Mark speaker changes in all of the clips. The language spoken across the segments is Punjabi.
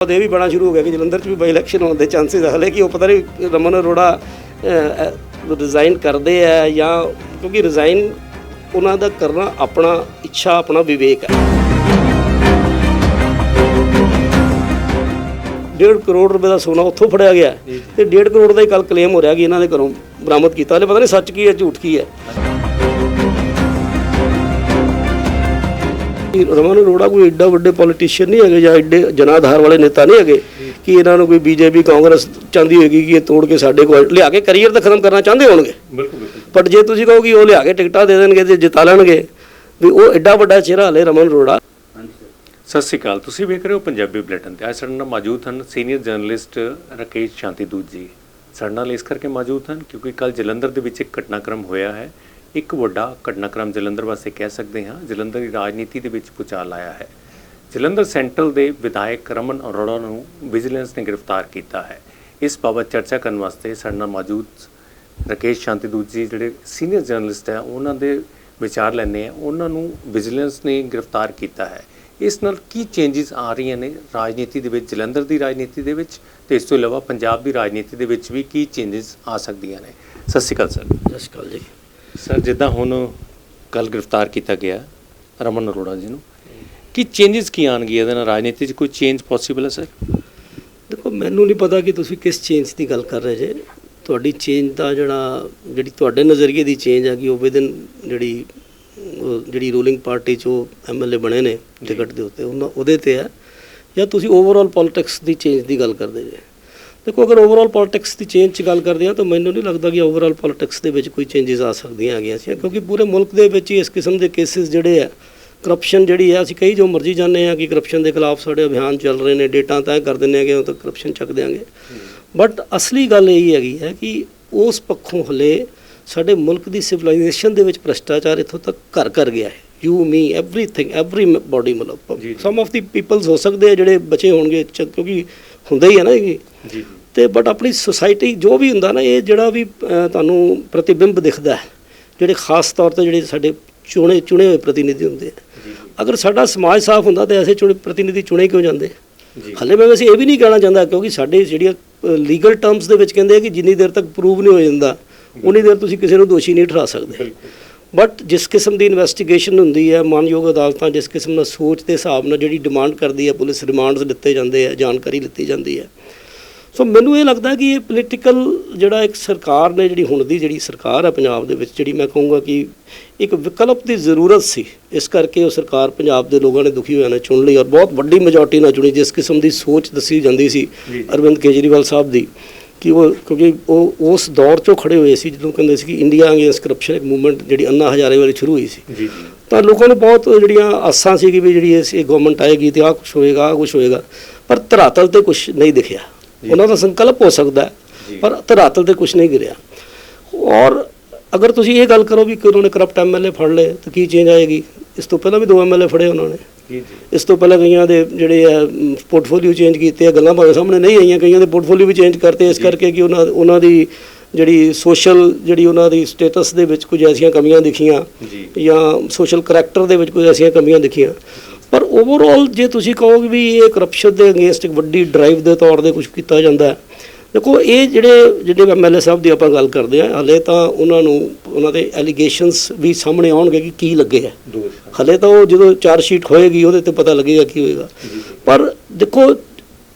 Speaker 1: ਉਹਦੇ ਵੀ ਬੜਾ ਸ਼ੁਰੂ ਹੋ ਗਿਆ ਕਿ ਜਲੰਧਰ 'ਚ ਵੀ ਬਾਈ ਇਲੈਕਸ਼ਨ ਹੋਣ ਦੇ ਚਾਂਸਸ ਹਲੇ ਕਿ ਉਹ ਪਤਾ ਨਹੀਂ ਰਮਨ ਅਰੋੜਾ ਰਿਜ਼ਾਈਨ ਕਰਦੇ ਆ ਜਾਂ ਕਿਉਂਕਿ ਰਿਜ਼ਾਈਨ ਉਹਨਾਂ ਦਾ ਕਰਨਾ ਆਪਣਾ ਇੱਛਾ ਆਪਣਾ ਵਿਵੇਕ ਹੈ ਡੇਢ ਕਰੋੜ ਰੁਪਏ ਦਾ ਸੋਨਾ ਉੱਥੋਂ ਫੜਿਆ ਗਿਆ। ਤੇ ਡੇਢ ਕਰੋੜ ਦਾ ਹੀ ਕੱਲ ਕਲੇਮ ਹੋ ਰਿਹਾ ਕਿ ਇਹਨਾਂ ਦੇ ਘਰੋਂ ਬਰਾਮਦ ਕੀਤਾ। ਹਲੇ ਪਤਾ ਨਹੀਂ ਸੱਚ ਕੀ ਹੈ ਝੂਠ ਕੀ ਹੈ। ਕਿ ਰਮਨ ਅਰੋੜਾ ਕੋਈ ਏਡਾ ਵੱਡੇ ਪੋਲੀਟੀਸ਼ੀਅਨ ਨਹੀਂ ਹੈਗੇ ਜਾਂ ਏਡੇ ਜਨਾਧਾਰ ਵਾਲੇ ਨੇਤਾ ਨਹੀਂ ਹੈਗੇ ਕਿ ਇਹਨਾਂ ਨੂੰ ਕੋਈ ਬੀਜੇਪੀ ਕਾਂਗਰਸ ਚਾਹੁੰਦੀ ਹੋਏਗੀ ਕਿ ਇਹ ਤੋੜ ਕੇ ਸਾਡੇ ਕੋਲ ਲਿਆ ਕੇ ਕੈਰੀਅਰ ਤਾਂ ਖਤਮ ਕਰਨਾ ਚਾਹੁੰਦੇ ਹੋਣਗੇ।
Speaker 2: ਬਿਲਕੁਲ ਬਿਲਕੁਲ।
Speaker 1: ਬਟ ਜੇ ਤੁਸੀਂ ਕਹੋ ਕਿ ਉਹ ਲਿਆ ਕੇ ਟਿਕਟਾਂ ਦੇ ਦੇਣਗੇ ਤੇ ਜਿਤਾ ਲੈਣਗੇ ਵੀ ਉਹ ਏਡਾ ਵੱਡਾ ਚਿਹਰਾ ਹਲੇ ਰਮਨ ਅਰੋੜਾ।
Speaker 2: ਸਤਿ ਸ਼੍ਰੀ ਅਕਾਲ। ਤੁਸੀਂ ਵੇਖ ਰਹੇ ਹੋ ਪੰਜਾਬੀ ਬੁਲੇਟਿਨ ਤੇ। ਅੱਜ ਸਾਡੇ ਨਾਲ ਮੌਜੂਦ ਹਨ ਸੀਨੀਅਰ ਜਰਨਲਿਸਟ ਰਕੇਸ਼ ਸ਼ਾਂਤੀ ਦੂਤ ਜੀ। ਸਾਡੇ ਨਾਲ ਇਸ ਕਰਕੇ ਮੌਜੂਦ ਹਨ ਕਿਉਂਕਿ ਕੱਲ ਜਲੰਧਰ ਦੇ ਵਿੱਚ ਇੱਕ ਘਟਨਾਕ੍ਰਮ ਹੋਇਆ ਹੈ। ਇੱਕ ਵੱਡਾ ਘਟਨਾਕ੍ਰਮ ਜਲੰਧਰ ਵਾਸਤੇ ਕਹਿ ਸਕਦੇ ਹਾਂ, ਜਲੰਧਰ ਦੀ ਰਾਜਨੀਤੀ ਦੇ ਵਿੱਚ ਪੁਚਾਲ ਆਇਆ ਹੈ। ਜਲੰਧਰ ਸੈਂਟਰਲ ਦੇ ਵਿਧਾਇਕ ਰਮਨ ਅਰੋੜਾ ਨੂੰ ਵਿਜੀਲੈਂਸ ਨੇ ਗ੍ਰਿਫਤਾਰ ਕੀਤਾ ਹੈ। ਇਸ ਬਾਬਤ ਚਰਚਾ ਕਰਨ ਵਾਸਤੇ ਸਾਡੇ ਨਾਲ ਮੌਜੂਦ ਰਕੇਸ਼ ਸ਼ਾਂਤੀ ਦੂਤ ਜੀ ਜਿਹੜੇ ਸੀਨੀਅਰ ਜਰਨਲਿਸਟ ਹੈ, ਉਹਨਾਂ ਦੇ ਵਿਚਾਰ ਲੈਣੇ ਆ ਉਹਨਾਂ ਨੂੰ ਵਿਜੀਲੈਂਸ ਨੇ ਗ੍ਰਿਫਤਾਰ ਕੀਤਾ ਹੈ। ਇਸ ਨਾਲ ਕੀ ਚੇਂਜਸ ਆ ਰਹੀਆਂ ਨੇ ਰਾਜਨੀਤੀ ਦੇ ਵਿੱਚ, ਜਲੰਧਰ ਦੀ ਰਾਜਨੀਤੀ ਦੇ ਵਿੱਚ ਤੇ ਇਸ ਤੋਂ ਇਲਾਵਾ ਪੰਜਾਬ ਦੀ ਰਾਜਨੀਤੀ ਦੇ ਵਿੱਚ ਵੀ ਕੀ ਚੇਂਜਸ ਆ ਸਕਦੀਆਂ ਨੇ? ਸਤਿ ਸ਼੍ਰੀ ਅਕਾਲ, ਸਰ।
Speaker 1: ਸਤਿ ਸ਼੍ਰੀ ਅਕਾਲ ਜੀ।
Speaker 2: ਸਰ ਜਿੱਦਾਂ ਹੁਣ ਕੱਲ ਗ੍ਰਿਫਤਾਰ ਕੀਤਾ ਗਿਆ ਰਮਨ ਅਰੋੜਾ ਜੀ ਨੂੰ ਕੀ ਚੇਂਜਸ ਕੀ ਆਣਗੇ ਇਹਦੇ ਨਾਲ? ਰਾਜਨੀਤੀ 'ਚ ਕੋਈ ਚੇਂਜ ਪੋਸੀਬਲ ਹੈ ਸਰ?
Speaker 1: ਦੇਖੋ ਮੈਨੂੰ ਨਹੀਂ ਪਤਾ ਕਿ ਤੁਸੀਂ ਕਿਸ ਚੇਂਜ ਦੀ ਗੱਲ ਕਰ ਰਹੇ ਜੇ। ਤੁਹਾਡੀ ਚੇਂਜ ਦਾ ਜਿਹੜਾ ਜਿਹੜੀ ਤੁਹਾਡੇ ਨਜ਼ਰੀਏ ਦੀ ਚੇਂਜ ਆ ਕਿ ਉਹ ਵਿਦਨ ਜਿਹੜੀ ਉਹ ਜਿਹੜੀ ਰੂਲਿੰਗ ਪਾਰਟੀ ਚੋਂ ਐਮਐਲਏ ਬਣੇ ਨੇ ਟਿਕਟ ਦੇ ਉੱਤੇ ਉਹਦੇ ਤੇ ਹੈ। ਜਾਂ ਤੁਸੀਂ ਓਵਰਆਲ ਪੋਲਿਟਿਕਸ ਦੀ ਚੇਂਜ ਦੀ ਗੱਲ ਕਰਦੇ ਜੇ? ਦੇਖੋ ਅਗਰ ਓਵਰਆਲ ਪੋਲਿਟਿਕਸ ਦੀ ਚੇਂਜ 'ਚ ਗੱਲ ਕਰਦੇ ਆ ਤਾਂ ਮੈਨੂੰ ਨਹੀਂ ਲੱਗਦਾ ਕਿ ਓਵਰਆਲ ਪੋਲਿਟਿਕਸ ਦੇ ਵਿੱਚ ਕੋਈ ਚੇਂਜਸ ਆ ਸਕਦੀਆਂ ਹੈਗੀਆਂ ਸੀ। ਕਿਉਂਕਿ ਪੂਰੇ ਮੁਲਕ ਦੇ ਵਿੱਚ ਹੀ ਇਸ ਕਿਸਮ ਦੇ ਕੇਸਿਸ ਜਿਹੜੇ ਆ ਕਰਪਸ਼ਨ ਜਿਹੜੀ ਹੈ ਅਸੀਂ ਕਈ ਜੋ ਮਰਜ਼ੀ ਜਾਣਦੇ ਆ ਕਿ ਕਰਪਸ਼ਨ ਦੇ ਖਿਲਾਫ ਸਾਡੇ ਅਭਿਆਨ ਚੱਲ ਰਹੇ ਨੇ ਡੇਟਾ ਤੈਅ ਕਰ ਦਿੰਦੇ ਹੈਗੇ ਉਹ ਤਾਂ ਕਰਪਸ਼ਨ ਚੱਕ ਦਿਆਂਗੇ। ਬਟ ਅਸਲੀ ਗੱਲ ਇਹ ਹੈਗੀ ਹੈ ਕਿ ਉਸ ਪੱਖੋਂ ਹਲੇ ਸਾਡੇ ਮੁਲਕ ਦੀ ਸਿਵਲਾਈਜੇਸ਼ਨ ਦੇ ਵਿੱਚ ਭ੍ਰਸ਼ਟਾਚਾਰ ਇੱਥੋਂ ਤੱਕ ਘਰ ਕਰ ਗਿਆ ਹੈ। You me everything everybody ਮਤਲਬ। ਸਮ ਆਫ ਦੀ ਪੀਪਲਸ ਹੋ ਸਕਦੇ ਆ ਜਿਹੜੇ ਬਚੇ ਹੋਣਗੇ ਕਿਉਂਕਿ ਹੁੰਦਾ ਹੀ ਹੈ ਨਾ ਇਹ।
Speaker 2: ਜੀ
Speaker 1: ਤੇ ਬਟ ਆਪਣੀ ਸੁਸਾਇਟੀ ਜੋ ਵੀ ਹੁੰਦਾ ਨਾ ਇਹ ਜਿਹੜਾ ਵੀ ਤੁਹਾਨੂੰ ਪ੍ਰਤੀਬਿੰਬ ਦਿਖਦਾ ਹੈ ਜਿਹੜੇ ਖਾਸ ਤੌਰ ਤੇ ਜਿਹੜੇ ਸਾਡੇ ਚੁਣੇ ਚੁਣੇ ਹੋਏ ਪ੍ਰਤੀਨਿਧੀ ਹੁੰਦੇ ਆ। ਅਗਰ ਸਾਡਾ ਸਮਾਜ ਸਾਫ਼ ਹੁੰਦਾ ਤਾਂ ਐਸੇ ਚੁਣੇ ਪ੍ਰਤੀਨਿਧੀ ਚੁਣੇ ਕਿਉਂ ਜਾਂਦੇ? ਹਲੇ ਮੈਂ ਵੈਸੇ ਇਹ ਵੀ ਨਹੀਂ ਕਹਿਣਾ ਚਾਹੁੰਦਾ ਕਿਉਂਕਿ ਸਾਡੇ ਜਿਹੜੀਆਂ ਲੀਗਲ ਟਰਮਸ ਦੇ ਵਿੱਚ ਕਹਿੰਦੇ ਆ ਕਿ ਜਿੰਨੀ ਦੇਰ ਤੱਕ ਪ੍ਰੂਵ ਨਹੀਂ ਹੋ ਜਾਂਦਾ ਉਨੀ ਦੇਰ ਤੁਸੀਂ ਕਿਸੇ ਨੂੰ ਦੋਸ਼ੀ ਨਹੀਂ ਠਹਿਰਾ ਸਕਦੇ। ਬਟ ਜਿਸ ਕਿਸਮ ਦੀ ਇਨਵੈਸਟੀਗੇਸ਼ਨ ਹੁੰਦੀ ਹੈ ਮਾਨਯੋਗ ਅਦਾਲਤਾਂ ਜਿਸ ਕਿਸਮ ਨਾਲ ਸੋਚ ਦੇ ਹਿਸਾਬ ਨਾਲ ਜਿਹੜੀ ਡਿਮਾਂਡ ਕਰਦੀ ਹੈ ਪੁਲਿਸ ਰਿਮਾਂਡਸ ਦਿੱਤੇ ਜਾਂਦੇ ਆ ਜਾਣਕਾਰੀ ਲਿੱਤੀ ਜਾਂਦੀ ਹੈ ਸੋ ਮੈਨੂੰ ਇਹ ਲੱਗਦਾ ਕਿ ਇਹ ਪੋਲੀਟੀਕਲ ਜਿਹੜਾ ਇੱਕ ਸਰਕਾਰ ਨੇ ਜਿਹੜੀ ਹੁਣ ਦੀ ਜਿਹੜੀ ਸਰਕਾਰ ਹੈ ਪੰਜਾਬ ਦੇ ਵਿੱਚ ਜਿਹੜੀ ਮੈਂ ਕਹੂੰਗਾ ਕਿ ਇੱਕ ਵਿਕਲਪ ਦੀ ਜ਼ਰੂਰਤ ਸੀ ਇਸ ਕਰਕੇ ਉਹ ਸਰਕਾਰ ਪੰਜਾਬ ਦੇ ਲੋਕਾਂ ਨੇ ਦੁਖੀ ਹੋਇਆਂ ਨੇ ਚੁਣ ਲਈ ਔਰ ਬਹੁਤ ਵੱਡੀ ਮੈਜੋਰਟੀ ਨਾਲ ਚੁਣੀ ਜਿਸ ਕਿਸਮ ਦੀ ਸੋਚ ਦੱਸੀ ਜਾਂਦੀ ਸੀ। ਅਰਵਿੰਦ ਕੇਜਰੀਵਾਲ ਸਾਹਿਬ ਦੀ ਕਿ ਉਹ ਕਿਉਂਕਿ ਉਹ ਉਸ ਦੌਰ 'ਚੋਂ ਖੜੇ ਹੋਏ ਸੀ ਜਦੋਂ ਕਹਿੰਦੇ ਸੀ ਕਿ ਇੰਡੀਆ ਅਗੇਂਸਟ ਕਰਪਸ਼ਨ ਇੱਕ ਮੂਵਮੈਂਟ ਜਿਹੜੀ ਅੰਨਾ ਹਜ਼ਾਰੇ ਵਾਲੀ ਸ਼ੁਰੂ ਹੋਈ ਸੀ।
Speaker 2: ਜੀ
Speaker 1: ਤਾਂ ਲੋਕਾਂ ਨੂੰ ਬਹੁਤ ਜਿਹੜੀਆਂ ਆਸਾਂ ਸੀ ਕਿ ਵੀ ਜਿਹੜੀ ਇਹ ਗਵਰਨਮੈਂਟ ਆਏਗੀ ਤੇ ਆਹ ਕੁਝ ਹੋਏਗਾ ਕੁਝ ਹੋਏਗਾ। ਪਰ ਧਰਾਤਲ ਤੇ ਕੁਝ ਨਹੀਂ ਦਿਖਿਆ। ਉਹਨਾਂ ਦਾ ਸੰਕਲਪ ਹੋ ਸਕਦਾ। ਪਰ ਧਰਾਤਲ ਤੇ ਕੁਝ ਨਹੀਂ ਗਿਰਿਆ। ਔਰ ਅਗਰ ਤੁਸੀਂ ਇਹ ਗੱਲ ਕਰੋ ਵੀ ਕਿ ਉਹਨਾਂ ਨੇ ਕਰਪਟ ਐਮਐਲਏ ਫੜ ਲਏ ਤਾਂ ਕੀ ਚੇਂਜ ਆਏਗੀ? ਇਸ ਤੋਂ ਪਹਿਲਾਂ ਵੀ ਦੋ ਐਮਐਲਏ ਫੜੇ ਉਹਨਾਂ ਨੇ। ਇਸ ਤੋਂ ਪਹਿਲਾਂ ਕਈਆਂ ਦੇ ਜਿਹੜੇ ਆ ਪੋਰਟਫੋਲੀਓ ਚੇਂਜ ਕੀਤੇ ਆ ਗੱਲਾਂ ਭਾਵੇਂ ਸਾਹਮਣੇ ਨਹੀਂ ਆਈਆਂ ਕਈਆਂ ਦੇ ਪੋਰਟਫੋਲੀਓ ਵੀ ਚੇਂਜ ਕਰਤੇ ਇਸ ਕਰਕੇ ਕਿ ਉਹਨਾਂ ਉਹਨਾਂ ਦੀ ਜਿਹੜੀ ਸੋਸ਼ਲ ਜਿਹੜੀ ਉਹਨਾਂ ਦੀ ਸਟੇਟਸ ਦੇ ਵਿੱਚ ਕੁਝ ਐਸੀਆਂ ਕਮੀਆਂ ਦਿਖੀਆਂ
Speaker 2: ਜੀ।
Speaker 1: ਸੋਸ਼ਲ ਕਰੈਕਟਰ ਦੇ ਵਿੱਚ ਕੁਝ ਐਸੀਆਂ ਕਮੀਆਂ ਦਿਖੀਆਂ। ਪਰ ਓਵਰਆਲ ਜੇ ਤੁਸੀਂ ਕਹੋ ਕਿ ਵੀ ਇਹ ਕਰਪਸ਼ਨ ਦੇ ਅਗੇਂਸਟ ਇੱਕ ਵੱਡੀ ਡਰਾਈਵ ਦੇ ਤੌਰ ਤੇ ਕੁਝ ਕੀਤਾ ਜਾਂਦਾ ਹੈ ਦੇਖੋ ਇਹ ਜਿਹੜੇ ਜਿਹੜੇ ਐਮਐਲਏ ਸਾਹਿਬ ਦੀ ਆਪਾਂ ਗੱਲ ਕਰਦੇ ਆ ਹਲੇ ਤਾਂ ਉਹਨਾਂ ਨੂੰ ਉਹਨਾਂ ਦੇ ਐਲੀਗੇਸ਼ਨਸ ਵੀ ਸਾਹਮਣੇ ਆਉਣਗੇ ਕਿ ਕੀ ਲੱਗੇ
Speaker 2: ਦੋਸ਼
Speaker 1: ਹਲੇ ਤਾਂ ਉਹ ਜਦੋਂ ਚਾਰ ਸ਼ੀਟ ਹੋਏਗੀ ਉਹਦੇ ਤੇ ਪਤਾ ਲੱਗੇਗਾ ਕੀ ਹੋਏਗਾ। ਪਰ ਦੇਖੋ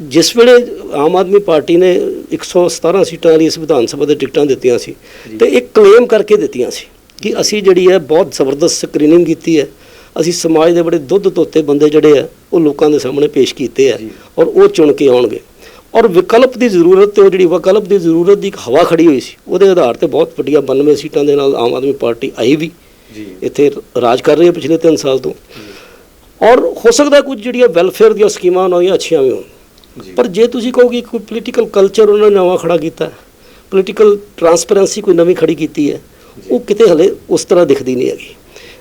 Speaker 1: ਜਿਸ ਵੇਲੇ ਆਮ ਆਦਮੀ ਪਾਰਟੀ ਨੇ 117 ਸੀਟਾਂ ਵਾਲੀ ਇਸ ਵਿਧਾਨ ਸਭਾ ਦੇ ਟਿਕਟਾਂ ਦਿੱਤੀਆਂ ਸੀ ਤੇ ਇੱਕ ਕਲੇਮ ਕਰਕੇ ਦਿੱਤੀਆਂ ਸੀ ਕਿ ਅਸੀਂ ਜਿਹੜੀ ਹੈ ਬਹੁਤ ਜ਼ਬਰਦਸਤ ਸਕਰੀਨਿੰਗ ਕੀਤੀ ਹੈ। ਅਸੀਂ ਸਮਾਜ ਦੇ ਬੜੇ ਦੁੱਧ ਧੋਤੇ ਬੰਦੇ ਜਿਹੜੇ ਆ ਉਹ ਲੋਕਾਂ ਦੇ ਸਾਹਮਣੇ ਪੇਸ਼ ਕੀਤੇ ਆ। ਔਰ ਉਹ ਚੁਣ ਕੇ ਆਉਣਗੇ। ਔਰ ਵਿਕਲਪ ਦੀ ਜ਼ਰੂਰਤ ਤੇ ਉਹ ਜਿਹੜੀ ਵਿਕਲਪ ਦੀ ਜ਼ਰੂਰਤ ਦੀ ਇੱਕ ਹਵਾ ਖੜੀ ਹੋਈ ਸੀ ਉਹਦੇ ਆਧਾਰ ਤੇ ਬਹੁਤ ਵੱਡੀਆਂ 92 ਸੀਟਾਂ ਦੇ ਨਾਲ ਆਮ ਆਦਮੀ ਪਾਰਟੀ ਆਈ ਵੀ।
Speaker 2: ਜੀ।
Speaker 1: ਇੱਥੇ ਰਾਜ ਕਰ ਰਹੀ ਹੈ ਪਿਛਲੇ 3 ਸਾਲ ਤੋਂ। ਔਰ ਹੋ ਸਕਦਾ ਕੁਝ ਜਿਹੜੀਆਂ ਵੈਲਫੇਅਰ ਦੀਆਂ ਸਕੀਮਾਂ ਉਹਨਾਂ ਦੀਆਂ ਅੱਛੀਆਂ ਵੀ ਹੋਣ। ਪਰ ਜੇ ਤੁਸੀਂ ਕਹੋਗੇ ਕੋਈ ਪੋਲੀਟੀਕਲ ਕਲਚਰ ਉਹਨਾਂ ਨੇ ਨਵਾਂ ਖੜਾ ਕੀਤਾ ਪੋਲੀਟੀਕਲ ਟਰਾਂਸਪੇਰੈਂਸੀ ਕੋਈ ਨਵੀਂ ਖੜੀ ਕੀਤੀ ਹੈ ਉਹ ਕਿਤੇ ਹਲੇ ਉਸ ਤਰ੍ਹਾਂ ਦਿਖਦੀ ਨਹੀਂ ਹੈਗੀ।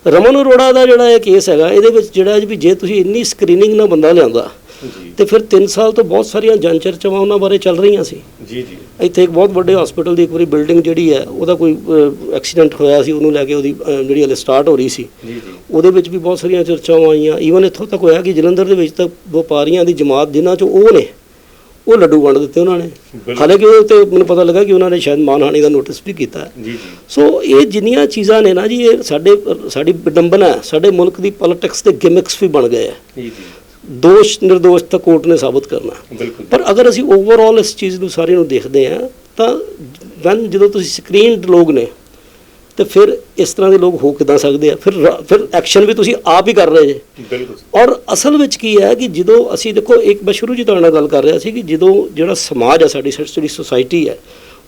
Speaker 1: ਰਮਨ ਅਰੋੜਾ ਦਾ ਜਿਹੜਾ ਇਹ ਕੇਸ ਹੈਗਾ ਇਹਦੇ ਵਿੱਚ ਜਿਹੜਾ ਵੀ ਜੇ ਤੁਸੀਂ ਇੰਨੀ ਸਕਰੀਨਿੰਗ ਨਾਲ ਬੰਦਾ ਲਿਆਂਦਾ ਤੇ ਫਿਰ 3 ਸਾਲ ਤੋਂ ਬਹੁਤ ਸਾਰੀਆਂ ਜਨ ਚਰਚਾਵਾਂ ਉਹਨਾਂ ਬਾਰੇ ਚੱਲ ਰਹੀਆਂ ਸੀ।
Speaker 2: ਜੀ ਜੀ।
Speaker 1: ਇੱਥੇ ਇੱਕ ਬਹੁਤ ਵੱਡੇ ਹਸਪੀਟਲ ਦੀ ਇੱਕ ਵਾਰੀ ਬਿਲਡਿੰਗ ਜਿਹੜੀ ਹੈ ਉਹਦਾ ਕੋਈ ਐਕਸੀਡੈਂਟ ਹੋਇਆ ਸੀ ਉਹਨੂੰ ਲੈ ਕੇ ਉਹਦੀ ਜਿਹੜੀ ਹਲੇ ਸਟਾਰਟ ਹੋ ਰਹੀ ਸੀ।
Speaker 2: ਜੀ ਜੀ।
Speaker 1: ਉਹਦੇ ਵਿੱਚ ਵੀ ਬਹੁਤ ਸਾਰੀਆਂ ਚਰਚਾਵਾਂ ਆਈਆਂ। ਈਵਨ ਇੱਥੋਂ ਤੱਕ ਹੋਇਆ ਕਿ ਜਲੰਧਰ ਦੇ ਵਿੱਚ ਤਾਂ ਵਪਾਰੀਆਂ ਦੀ ਜਮਾਤ ਜਿਨ੍ਹਾਂ ਚੋਂ ਉਹ ਨੇ ਉਹ ਲੱਡੂ ਵੰਡ ਦਿੱਤੇ ਉਹਨਾਂ ਨੇ। ਹਾਲਾਂਕਿ ਉਹ ਤੇ ਮੈਨੂੰ ਪਤਾ ਲੱਗਾ ਕਿ ਉਹਨਾਂ ਨੇ ਸ਼ਾਇਦ ਮਾਨਹਾਨੀ ਦਾ ਨੋਟਿਸ ਵੀ ਕੀਤਾ
Speaker 2: ਜੀ ਜੀ।
Speaker 1: ਸੋ ਇਹ ਜਿੰਨੀਆਂ ਚੀਜ਼ਾਂ ਨੇ ਨਾ ਜੀ ਇਹ ਸਾਡੇ ਸਾਡੀ ਵਿਡੰਬਨਾ ਸਾਡੇ ਮੁਲਕ ਦੀ ਪੋਲਿਟਿਕਸ ਦੇ ਗਿਮਿਕਸ ਵੀ ਬਣ ਗਏ ਆ
Speaker 2: ਜੀ ਜੀ।
Speaker 1: ਦੋਸ਼ ਨਿਰਦੋਸ਼ ਤਾਂ ਕੋਰਟ ਨੇ ਸਾਬਤ ਕਰਨਾ। ਪਰ ਅਗਰ ਅਸੀਂ ਓਵਰਆਲ ਇਸ ਚੀਜ਼ ਨੂੰ ਸਾਰੇ ਨੂੰ ਦੇਖਦੇ ਹਾਂ ਤਾਂ ਵੈਨ ਜਦੋਂ ਤੁਸੀਂ ਸਕਰੀਨਡ ਲੋਕ ਨੇ ਤੇ ਫਿਰ ਇਸ ਤਰ੍ਹਾਂ ਦੇ ਲੋਕ ਹੋ ਕਿਦਾਂ ਸਕਦੇ ਆ? ਫਿਰ ਫਿਰ ਐਕਸ਼ਨ ਵੀ ਤੁਸੀਂ ਆਪ ਹੀ ਕਰ ਰਹੇ ਜੇ।
Speaker 2: ਬਿਲਕੁਲ
Speaker 1: ਔਰ ਅਸਲ ਵਿੱਚ ਕੀ ਹੈ ਕਿ ਜਦੋਂ ਅਸੀਂ ਦੇਖੋ ਇੱਕ ਮੈਂ ਸ਼ੁਰੂ 'ਚ ਤੁਹਾਡੇ ਨਾਲ ਗੱਲ ਕਰ ਰਿਹਾ ਸੀ ਕਿ ਜਦੋਂ ਜਿਹੜਾ ਸਮਾਜ ਹੈ ਸਾਡੀ ਜਿਹੜੀ ਸੁਸਾਇਟੀ ਹੈ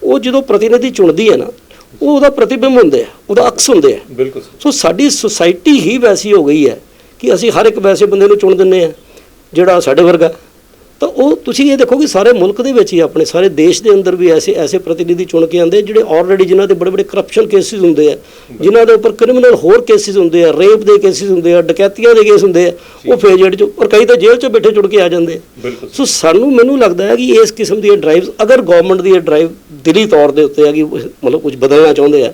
Speaker 1: ਉਹ ਜਦੋਂ ਪ੍ਰਤੀਨਿਧੀ ਚੁਣਦੀ ਹੈ ਨਾ ਉਹ ਉਹਦਾ ਪ੍ਰਤੀਬਿੰਬ ਹੁੰਦੇ ਆ ਉਹਦਾ ਅਕਸ ਹੁੰਦੇ ਆ।
Speaker 2: ਬਿਲਕੁਲ
Speaker 1: ਸੋ ਸਾਡੀ ਸੁਸਾਇਟੀ ਹੀ ਵੈਸੀ ਹੋ ਗਈ ਹੈ ਕਿ ਅਸੀਂ ਹਰ ਇੱਕ ਵੈਸੇ ਬੰਦੇ ਨੂੰ ਚੁਣ ਦਿੰਦੇ ਆ। ਜਿਹੜਾ ਸਾਡੇ ਵਰਗਾ ਤਾਂ ਉਹ ਤੁਸੀਂ ਇਹ ਦੇਖੋ ਕਿ ਸਾਰੇ ਮੁਲਕ ਦੇ ਵਿੱਚ ਹੀ ਆਪਣੇ ਸਾਰੇ ਦੇਸ਼ ਦੇ ਅੰਦਰ ਵੀ ਐਸੇ ਐਸੇ ਪ੍ਰਤੀਨਿਧੀ ਚੁਣ ਕੇ ਆਉਂਦੇ ਜਿਹੜੇ ਆਲਰੇਡੀ ਜਿਨ੍ਹਾਂ ਦੇ ਬੜੇ ਬੜੇ ਕਰਪਸ਼ਨ ਕੇਸਿਸ ਹੁੰਦੇ ਆ ਜਿਨ੍ਹਾਂ ਦੇ ਉੱਪਰ ਕ੍ਰਿਮੀਨਲ ਹੋਰ ਕੇਸਿਸ ਹੁੰਦੇ ਆ ਰੇਪ ਦੇ ਕੇਸਿਸ ਹੁੰਦੇ ਆ ਡਕੈਤੀਆਂ ਦੇ ਕੇਸ ਹੁੰਦੇ ਆ ਉਹ ਫੇਰ ਜਿਹੜੇ ਚ ਔਰ ਕਈ ਤਾਂ ਜੇਲ੍ਹ 'ਚ ਬੈਠੇ ਚੁੜ ਕੇ ਆ ਜਾਂਦੇ ਆ। ਸੋ ਸਾਨੂੰ ਮੈਨੂੰ ਲੱਗਦਾ ਹੈ ਕਿ ਇਸ ਕਿਸਮ ਦੀਆਂ ਡਰਾਈਵਸ ਅਗਰ ਗਵਰਨਮੈਂਟ ਦੀ ਇਹ ਡਰਾਈਵ ਦਿਲੀ ਤੌਰ ਦੇ ਉੱਤੇ ਹੈ ਕਿ ਮਤਲਬ ਕੁਝ ਬਦਲਣਾ ਚਾਹੁੰਦੇ ਆ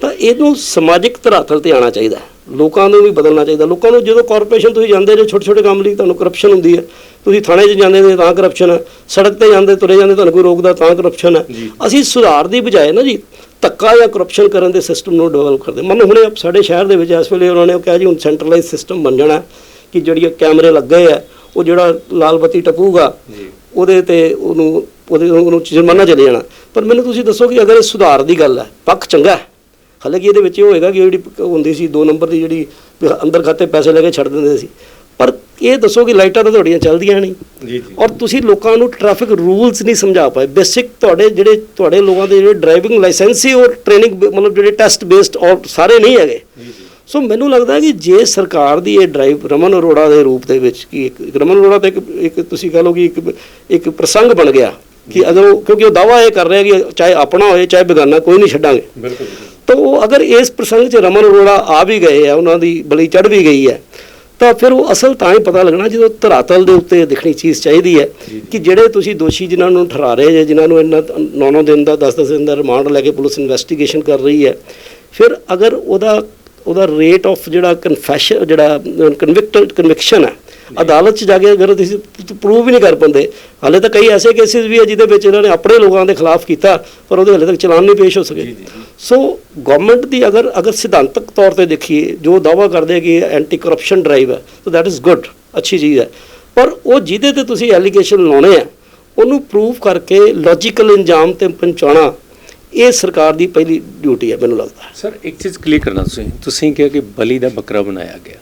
Speaker 1: ਤਾਂ ਇਹਨੂੰ ਸਮਾਜਿਕ ਧਰਾਤਲ ਤੇ ਆਉਣਾ ਚਾਹੀਦਾ। ਲੋਕਾਂ ਨੂੰ ਵੀ ਬਦਲਣਾ ਚਾਹੀਦਾ। ਲੋਕਾਂ ਨੂੰ ਜਦੋਂ ਕਾਰਪੋਰੇਸ਼ਨ ਤੁਸੀਂ ਜਾਂਦੇ ਜੇ ਛੋਟੇ ਛੋਟੇ ਕੰਮ ਲਈ ਤੁਹਾਨੂੰ ਕਰਪਸ਼ਨ ਹੁੰਦੀ ਹੈ। ਤੁਸੀਂ ਥਾਣੇ 'ਚ ਜਾਂਦੇ ਨੇ ਤਾਂ ਕਰਪਸ਼ਨ ਹੈ। ਸੜਕ ਤੇ ਜਾਂਦੇ ਤੁਰੇ ਜਾਂਦੇ ਤੁਹਾਨੂੰ ਕੋਈ ਰੋਕਦਾ ਤਾਂ ਕਰਪਸ਼ਨ ਹੈ। ਅਸੀਂ ਸੁਧਾਰ ਦੀ ਬਜਾਏ ਨਾ ਜੀ ਧੱਕਾ ਜਾਂ ਕਰਪਸ਼ਨ ਕਰਨ ਦੇ ਸਿਸਟਮ ਨੂੰ ਡਿਵੈਲਪ ਕਰਦੇ ਮੰਨ ਹੁਣੇ ਸਾਡੇ ਸ਼ਹਿਰ ਦੇ ਵਿੱਚ ਇਸ ਵੇਲੇ ਉਹਨਾਂ ਨੇ ਉਹ ਕਿਹਾ ਜੀ ਹੁਣ ਸੈਂਟਰਲਾਈਜ਼ ਸਿਸਟਮ ਬਣ ਜਾਣਾ ਕਿ ਜਿਹੜੀਆਂ ਕੈਮਰੇ ਲੱਗੇ ਆ ਉਹ ਜਿਹੜਾ ਲਾਲ ਬੱਤੀ ਟਪੂਗਾ
Speaker 2: ਜੀ।
Speaker 1: ਉਹਦੇ ਤੇ ਉਹਨੂੰ ਉਹਦੇ ਉਹਨੂੰ ਜੁਰਮਾਨਾ ਚਲੇ ਜਾਣਾ। ਪਰ ਮੈਨੂੰ ਤੁਸੀਂ ਦੱਸੋ ਕਿ ਅਗਰ ਇਹ ਸੁਧਾਰ ਦੀ ਗੱਲ ਹੈ ਪੱਖ ਚੰਗਾ ਹੈ? ਹਾਲਾਂਕਿ ਇਹਦੇ ਵਿੱਚ ਇਹ ਹੋਏਗਾ ਕਿ ਜਿਹੜੀ ਹੁੰਦੀ ਸੀ 2 ਨੰਬਰ ਦੀ ਜਿਹੜੀ ਅੰਦਰ ਖਾਤੇ ਪੈਸੇ ਲੈ ਕੇ ਛੱਡ ਦਿੰਦੇ ਸੀ। ਪਰ ਇਹ ਦੱਸੋ ਕਿ ਲਾਈਟਾਂ ਤਾਂ ਤੁਹਾਡੀਆਂ ਚੱਲਦੀਆਂ ਨਹੀਂ।
Speaker 2: ਜੀ ਜੀ।
Speaker 1: ਔਰ ਤੁਸੀਂ ਲੋਕਾਂ ਨੂੰ ਟ੍ਰੈਫਿਕ ਰੂਲਸ ਨਹੀਂ ਸਮਝਾ ਪਾਏ। ਬੇਸਿਕ ਤੁਹਾਡੇ ਜਿਹੜੇ ਤੁਹਾਡੇ ਲੋਕਾਂ ਦੇ ਜਿਹੜੇ ਡਰਾਈਵਿੰਗ ਲਾਇਸੈਂਸ ਸੀ ਔਰ ਟ੍ਰੇਨਿੰਗ ਮਤਲਬ ਜਿਹੜੇ ਟੈਸਟ ਬੇਸਡ ਔਰ ਸਾਰੇ ਨਹੀਂ ਹੈਗੇ। ਸੋ ਮੈਨੂੰ ਲੱਗਦਾ ਹੈ ਕਿ ਜੇ ਸਰਕਾਰ ਦੀ ਇਹ ਡਰਾਈਵ ਰਮਨ ਅਰੋੜਾ ਦੇ ਰੂਪ ਦੇ ਵਿੱਚ ਕਿ ਇੱਕ ਰਮਨ ਅਰੋੜਾ ਤਾਂ ਇੱਕ ਇੱਕ ਤੁਸੀਂ ਕਹ ਲਓ ਕਿ ਇੱਕ ਇੱਕ ਪ੍ਰਸੰਗ ਬਣ ਗਿਆ ਕਿ ਅਗਰ ਕਿਉਂਕਿ ਉਹ ਦਾਵਾ ਇਹ ਕਰ ਰਿਹਾ ਕਿ ਚਾਹੇ ਆਪਣਾ ਹੋਏ ਚਾਹੇ ਬੇਗਾਨਾ ਕੋਈ ਨਹੀਂ ਛੱਡਾਂਗੇ।
Speaker 2: ਬਿਲਕੁਲ
Speaker 1: ਤਾਂ ਉਹ ਅਗਰ ਇਸ ਪ੍ਰਸੰਗ 'ਚ ਰਮਨ ਅਰੋੜਾ ਆ ਵੀ ਗਏ ਆ ਉਹਨਾਂ ਦੀ ਬਲੀ ਚੜ ਵੀ ਗਈ ਹੈ ਤਾਂ ਫਿਰ ਉਹ ਅਸਲ ਤਾਂ ਹੀ ਪਤਾ ਲੱਗਣਾ ਜਦੋਂ ਧਰਾਤਲ ਦੇ ਉੱਤੇ ਦਿਖਣੀ ਚੀਜ਼ ਚਾਹੀਦੀ ਹੈ ਕਿ ਜਿਹੜੇ ਤੁਸੀਂ ਦੋਸ਼ੀ ਜਿਨ੍ਹਾਂ ਨੂੰ ਠਰਾ ਰਹੇ ਜੇ ਜਿਨ੍ਹਾਂ ਨੂੰ ਇੰਨਾ 9-9 ਦਿਨ ਦਾ 10-10 ਦਿਨ ਦਾ ਰਿਮਾਂਡ ਲੈ ਕੇ ਪੁਲਿਸ ਇਨਵੈਸਟੀਗੇਸ਼ਨ ਕਰ ਰਹੀ ਹੈ ਫਿਰ ਅਗਰ ਉਹਦਾ ਉਹਦਾ ਰੇਟ ਆਫ ਜਿਹੜਾ ਕਨਫੈਸ਼ਨ ਜਿਹੜਾ ਕਨਵਿਕਟ ਕਨਵਿਕਸ਼ਨ ਹੈ ਅਦਾਲਤ 'ਚ ਜਾ ਕੇ ਅਗਰ ਤੁਸੀਂ ਪ੍ਰੂਵ ਹੀ ਨਹੀਂ ਕਰ ਪਾਉਂਦੇ ਹਾਲੇ ਤਾਂ ਕਈ ਐਸੇ ਕੇਸਿਸ ਵੀ ਹੈ ਜਿਹਦੇ ਵਿੱਚ ਇਹਨਾਂ ਨੇ ਆਪਣੇ ਲੋਕਾਂ ਦੇ ਖਿਲਾਫ ਕੀਤਾ ਪਰ ਉਹਦੇ ਹਾਲੇ ਤੱਕ ਚਲਾਨ ਨਹੀਂ ਪੇਸ਼ ਹੋ ਸਕੇ। ਸੋ ਗਵਰਨਮੈਂਟ ਦੀ ਅਗਰ ਅਗਰ ਸਿਧਾਂਤਕ ਤੌਰ ਤੇ ਦੇਖੀਏ ਜੋ ਦਾਵਾ ਕਰਦੇ ਕਿ ਐਂਟੀ ਕਰਪਸ਼ਨ ਡਰਾਈਵ ਹੈ ਤਾਂ ਦੈਟ ਇਜ਼ ਗੁੱਡ ਅੱਛੀ ਚੀਜ਼ ਹੈ। ਪਰ ਉਹ ਜਿਹਦੇ ਤੇ ਤੁਸੀਂ ਐਲੀਗੇਸ਼ਨ ਲਾਉਣੇ ਆ ਉਹਨੂੰ ਪ੍ਰੂਵ ਕਰਕੇ ਲੌਜੀਕਲ ਇੰਜਾਮ ਤੇ ਪਹੁੰਚਾਉਣਾ ਇਹ ਸਰਕਾਰ ਦੀ ਪਹਿਲੀ ਡਿਊਟੀ ਹੈ ਮੈਨੂੰ ਲੱਗਦਾ।
Speaker 2: ਸਰ ਇੱਕ ਚੀਜ਼ ਕਲੀਅਰ ਕਰਨਾ ਤੁਸੀਂ ਤੁਸੀਂ ਕਿਹਾ ਕਿ ਬਲੀ ਦਾ ਬੱਕਰਾ ਬਣਾਇਆ ਗਿਆ।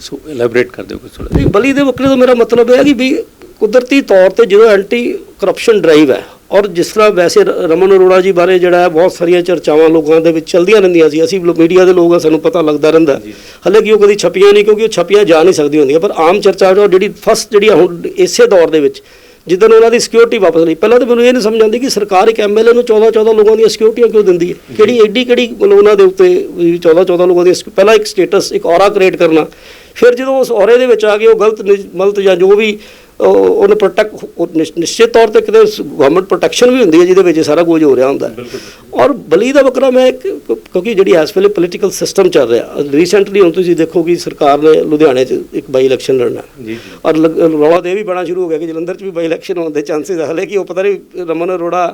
Speaker 2: ਸੋ ਐਲੈਬੋਰੇਟ ਕਰ ਦਿਓ ਕੁਝ ਥੋੜਾ
Speaker 1: ਨਹੀਂ ਬਲੀ ਦੇ ਵਕਰੇ ਤੋਂ ਮੇਰਾ ਮਤਲਬ ਇਹ ਹੈ ਕਿ ਵੀ ਕੁਦਰਤੀ ਤੌਰ ਤੇ ਜਦੋਂ ਐਂਟੀ ਕਰਪਸ਼ਨ ਡਰਾਈਵ ਹੈ ਔਰ ਜਿਸ ਤਰ੍ਹਾਂ ਵੈਸੇ ਰਮਨ ਅਰੋੜਾ ਜੀ ਬਾਰੇ ਜਿਹੜਾ ਹੈ ਬਹੁਤ ਸਾਰੀਆਂ ਚਰਚਾਵਾਂ ਲੋਕਾਂ ਦੇ ਵਿੱਚ ਚੱਲਦੀਆਂ ਰਹਿੰਦੀਆਂ ਸੀ। ਅਸੀਂ ਮੀਡੀਆ ਦੇ ਲੋਕ ਆ ਸਾਨੂੰ ਪਤਾ ਲੱਗਦਾ ਰਹਿੰਦਾ। ਹਾਲੇ ਕਿ ਉਹ ਕਦੀ ਛਪੀਆਂ ਨਹੀਂ ਕਿਉਂਕਿ ਉਹ ਛਪੀਆਂ ਜਾ ਨਹੀਂ ਸਕਦੀਆਂ ਹੁੰਦੀਆਂ। ਪਰ ਆਮ ਚਰਚਾ ਜੋ ਜਿਹੜੀ ਫਸਟ ਜਿਹੜੀ ਹੁਣ ਇਸੇ ਦੌਰ ਦੇ ਵਿੱਚ ਜਿੱਦਾਂ ਉਹਨਾਂ ਦੀ ਸਿਕਿਉਰਿਟੀ ਵਾਪਸ ਲਈ ਪਹਿਲਾਂ ਤਾਂ ਮੈਨੂੰ ਇਹ ਨਹੀਂ ਸਮਝ ਆਉਂਦੀ ਕਿ ਸਰਕਾਰ ਇੱਕ ਐਮਐਲਏ ਨੂੰ 14 14 ਲੋਕਾਂ ਦੀਆਂ ਸਿਕਿਉਰਿਟੀਆਂ ਕਿਉਂ ਦਿੰਦੀ ਹੈ? ਕਿਹੜੀ ਐਡੀ ਕਿਹੜੀ ਉਹਨਾਂ ਦੇ ਉੱਤੇ 14 14 ਲੋਕਾਂ ਦੀ ਪਹਿਲਾਂ ਇੱਕ ਸਟੇਟਸ ਇੱਕ ਔਰਾ ਕ੍ਰੀਏਟ ਕਰਨਾ। ਫਿਰ ਜਦੋਂ ਉਸ ਔਰੇ ਦੇ ਵਿੱਚ ਆ ਕੇ ਉਹ ਗਲਤ ਮਲਤ ਜਾਂ ਜੋ ਵੀ ਉਹ- ਉਹਨੇ ਪ੍ਰੋਟੈਕਟ ਨਿਸ਼ਚਿਤ ਤੌਰ ਤੇ ਕਿਤੇ ਗਵਰਨਮੈਂਟ ਪ੍ਰੋਟੈਕਸ਼ਨ ਵੀ ਹੁੰਦੀ ਹੈ ਜਿਹਦੇ ਵਿੱਚ ਸਾਰਾ ਕੁਝ ਹੋ ਰਿਹਾ ਹੁੰਦਾ। ਔਰ ਬਲੀ ਦਾ ਬੱਕਰਾ ਮੈਂ ਕਿਉਂਕਿ ਜਿਹੜੀ ਇਸ ਵੇਲੇ ਪੋਲੀਟੀਕਲ ਸਿਸਟਮ ਚੱਲ ਰਿਹਾ ਰੀਸੈਂਟਲੀ ਹੁਣ ਤੁਸੀਂ ਦੇਖੋ ਕਿ ਸਰਕਾਰ ਨੇ ਲੁਧਿਆਣੇ 'ਚ ਇੱਕ ਬਾਈ ਇਲੈਕਸ਼ਨ ਲੜਨਾ। ਔਰ ਰੌਲਾ ਇਹ ਵੀ ਬਣਾ ਸ਼ੁਰੂ ਹੋ ਗਿਆ ਕਿ ਜਲੰਧਰ 'ਚ ਵੀ ਬਾਈ ਇਲੈਕਸ਼ਨ ਹੋਣ ਦੇ ਚਾਂਸਸ ਹਲੇ ਕਿ ਉਹ ਪਤਾ ਨਹੀਂ ਰਮਨ ਅਰੋੜਾ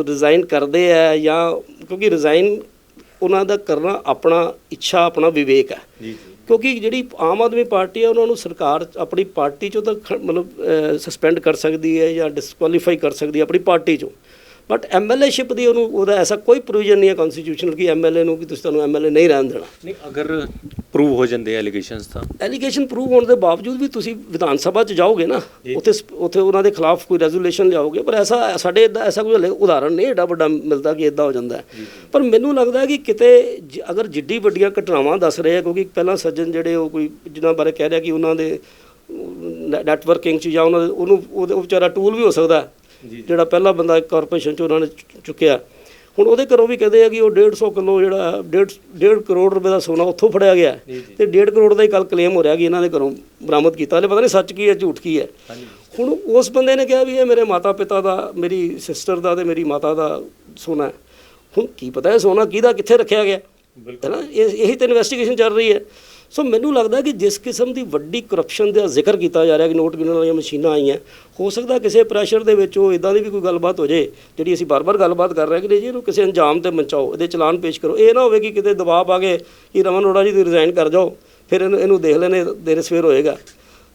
Speaker 1: ਰਿਜ਼ਾਈਨ ਕਰਦੇ ਆ ਜਾਂ ਕਿਉਂਕਿ ਰਿਜ਼ਾਈਨ ਉਹਨਾਂ ਦਾ ਕਰਨਾ ਆਪਣਾ ਇੱਛਾ ਆਪਣਾ ਵਿਵੇਕ ਹੈ
Speaker 2: ਜੀ ਜੀ।
Speaker 1: ਕਿਉਂਕਿ ਜਿਹੜੀ ਆਮ ਆਦਮੀ ਪਾਰਟੀ ਹੈ, ਉਹਨਾਂ ਨੂੰ ਸਰਕਾਰ ਆਪਣੀ ਪਾਰਟੀ ਚੋਂ ਤਾਂ ਖ- ਮਤਲਬ ਸਸਪੈਂਡ ਕਰ ਸਕਦੀ ਹੈ ਜਾਂ ਡਿਸਕੁਆਲੀਫਾਈ ਕਰ ਸਕਦੀ ਹੈ ਆਪਣੀ ਪਾਰਟੀ ਚੋਂ। ਬਟ ਐਮਐਲਏਸ਼ਿਪ ਦੀ ਉਹਨੂੰ ਉਹਦਾ ਐਸਾ ਕੋਈ ਪ੍ਰੋਵੀਜ਼ਨ ਨਹੀਂ ਹੈ ਕਨਸਟੀਟਿਊਸ਼ਨਲ ਕਿ ਐਮਐਲਏ ਨੂੰ ਕਿ ਤੁਸੀਂ ਤੁਹਾਨੂੰ ਐਮਐਲਏ ਨਹੀਂ ਰਹਿਣ ਦੇਣਾ।
Speaker 2: ਨਹੀਂ ਅਗਰ ਪ੍ਰੂਵ ਹੋ ਜਾਂਦੇ ਐਲੀਗੇਸ਼ਨਸ ਤਾਂ।
Speaker 1: ਐਲੀਗੇਸ਼ਨ ਪ੍ਰੂਵ ਹੋਣ ਦੇ ਬਾਵਜੂਦ ਵੀ ਤੁਸੀਂ ਵਿਧਾਨ ਸਭਾ 'ਚ ਜਾਓਗੇ ਨਾ ਉੱਥੇ ਉੱਥੇ ਉਹਨਾਂ ਦੇ ਖਿਲਾਫ ਕੋਈ ਰੈਜ਼ੋਲੂਸ਼ਨ ਲਿਆਓਗੇ ਪਰ ਐਸਾ ਸਾਡੇ ਏਦਾਂ ਐਸਾ ਕੋਈ ਉਦਾਹਰਣ ਨਹੀਂ ਏਡਾ ਵੱਡਾ ਮਿਲਦਾ ਕਿ ਇਦਾਂ ਹੋ ਜਾਂਦਾ ਪਰ ਮੈਨੂੰ ਲੱਗਦਾ ਕਿ ਕਿਤੇ ਅਗਰ ਜਿੱਡੀ ਵੱਡੀਆਂ ਘਟਨਾਵਾਂ ਦੱਸ ਰਹੇ ਆ ਕਿਉਂਕਿ ਪਹਿਲਾਂ ਸੱਜਣ ਜਿਹੜੇ ਉਹ ਕੋਈ ਜਿਨ੍ਹਾਂ ਬਾਰੇ ਕਹਿ ਰਿਹਾ ਕਿ ਉਹਨਾਂ ਦੇ ਨੈਟਵਰਕਿੰਗ 'ਚ ਜਾਂ ਉਹਨਾਂ ਦੇ ਉਹਨੂੰ ਉਹ ਵਿਚਾਰਾ ਟੂਲ ਵੀ ਹੋ ਸਕਦਾ। ਜਿਹੜਾ ਪਹਿਲਾ ਬੰਦਾ ਕਾਰਪੋਰੇਸ਼ਨ 'ਚ ਉਹਨਾਂ ਨੇ ਚੁੱਕਿਆ। ਹੁਣ ਉਹਦੇ ਘਰੋਂ ਵੀ ਕਹਿੰਦੇ ਆ ਕਿ ਉਹ 150 ਕਿਲੋ ਜਿਹੜਾ 1.5 1.5 ਕਰੋੜ ਰੁਪਏ ਦਾ ਸੋਨਾ ਉੱਥੋਂ ਫੜਿਆ ਗਿਆ। ਤੇ 1.5 ਕਰੋੜ ਦਾ ਹੀ ਕੱਲ ਕਲੇਮ ਹੋ ਰਿਹਾ ਕਿ ਇਹਨਾਂ ਦੇ ਘਰੋਂ ਬਰਾਮਦ ਕੀਤਾ। ਹਲੇ ਪਤਾ ਨਹੀਂ ਸੱਚ ਕੀ ਹੈ ਝੂਠ ਕੀ ਹੈ। ਹੁਣ ਉਸ ਬੰਦੇ ਨੇ ਕਿਹਾ ਵੀ ਇਹ ਮੇਰੇ ਮਾਤਾ ਪਿਤਾ ਦਾ ਮੇਰੀ ਸਿਸਟਰ ਦਾ ਤੇ ਮੇਰੀ ਮਾਤਾ ਦਾ ਸੋਨਾ ਹੈ। ਹੁਣ ਕੀ ਪਤਾ ਇਹ ਸੋਨਾ ਕਿਹਦਾ ਕਿੱਥੇ ਰੱਖਿਆ ਗਿਆ? ਹੈ ਨਾ? ਇਹ ਇਹੀ ਤਾਂ ਇਨਵੈਸਟੀਗੇਸ਼ਨ ਚੱਲ ਰਹੀ ਹੈ। ਸੋ ਮੈਨੂੰ ਲੱਗਦਾ ਕਿ ਜਿਸ ਕਿਸਮ ਦੀ ਵੱਡੀ ਕਰਪਸ਼ਨ ਦਾ ਜ਼ਿਕਰ ਕੀਤਾ ਜਾ ਰਿਹਾ ਕਿ ਨੋਟ ਗਿਣਨ ਵਾਲੀਆਂ ਮਸ਼ੀਨਾਂ ਆਈਆਂ ਹੋ ਸਕਦਾ ਕਿਸੇ ਪ੍ਰੈਸ਼ਰ ਦੇ ਵਿੱਚ ਉਹ ਇਦਾਂ ਦੀ ਵੀ ਕੋਈ ਗੱਲਬਾਤ ਹੋ ਜੇ ਜਿਹੜੀ ਅਸੀਂ ਬਾਰ-ਬਾਰ ਗੱਲਬਾਤ ਕਰ ਰਹੇ ਹਾਂ ਕਿ ਜੀ ਇਹਨੂੰ ਕਿਸੇ ਅੰਜਾਮ ਤੇ ਪਹੁੰਚਾਓ ਇਹਦੇ ਚਲਾਨ ਪੇਸ਼ ਕਰੋ। ਇਹ ਨਾ ਹੋਵੇ ਕਿ ਕਿਤੇ ਦਬਾਅ ਪਾ ਕੇ ਕਿ ਰਮਨ ਅਰੋੜਾ ਜੀ ਤੁਸੀਂ ਰਿਜ਼ਾਈਨ ਕਰ ਜਾਓ ਫਿਰ ਇਹਨੂੰ ਇਹਨੂੰ ਦੇਖ ਲੈਣੇ ਦੇਰ ਸਵੇਰ ਹੋਏਗਾ।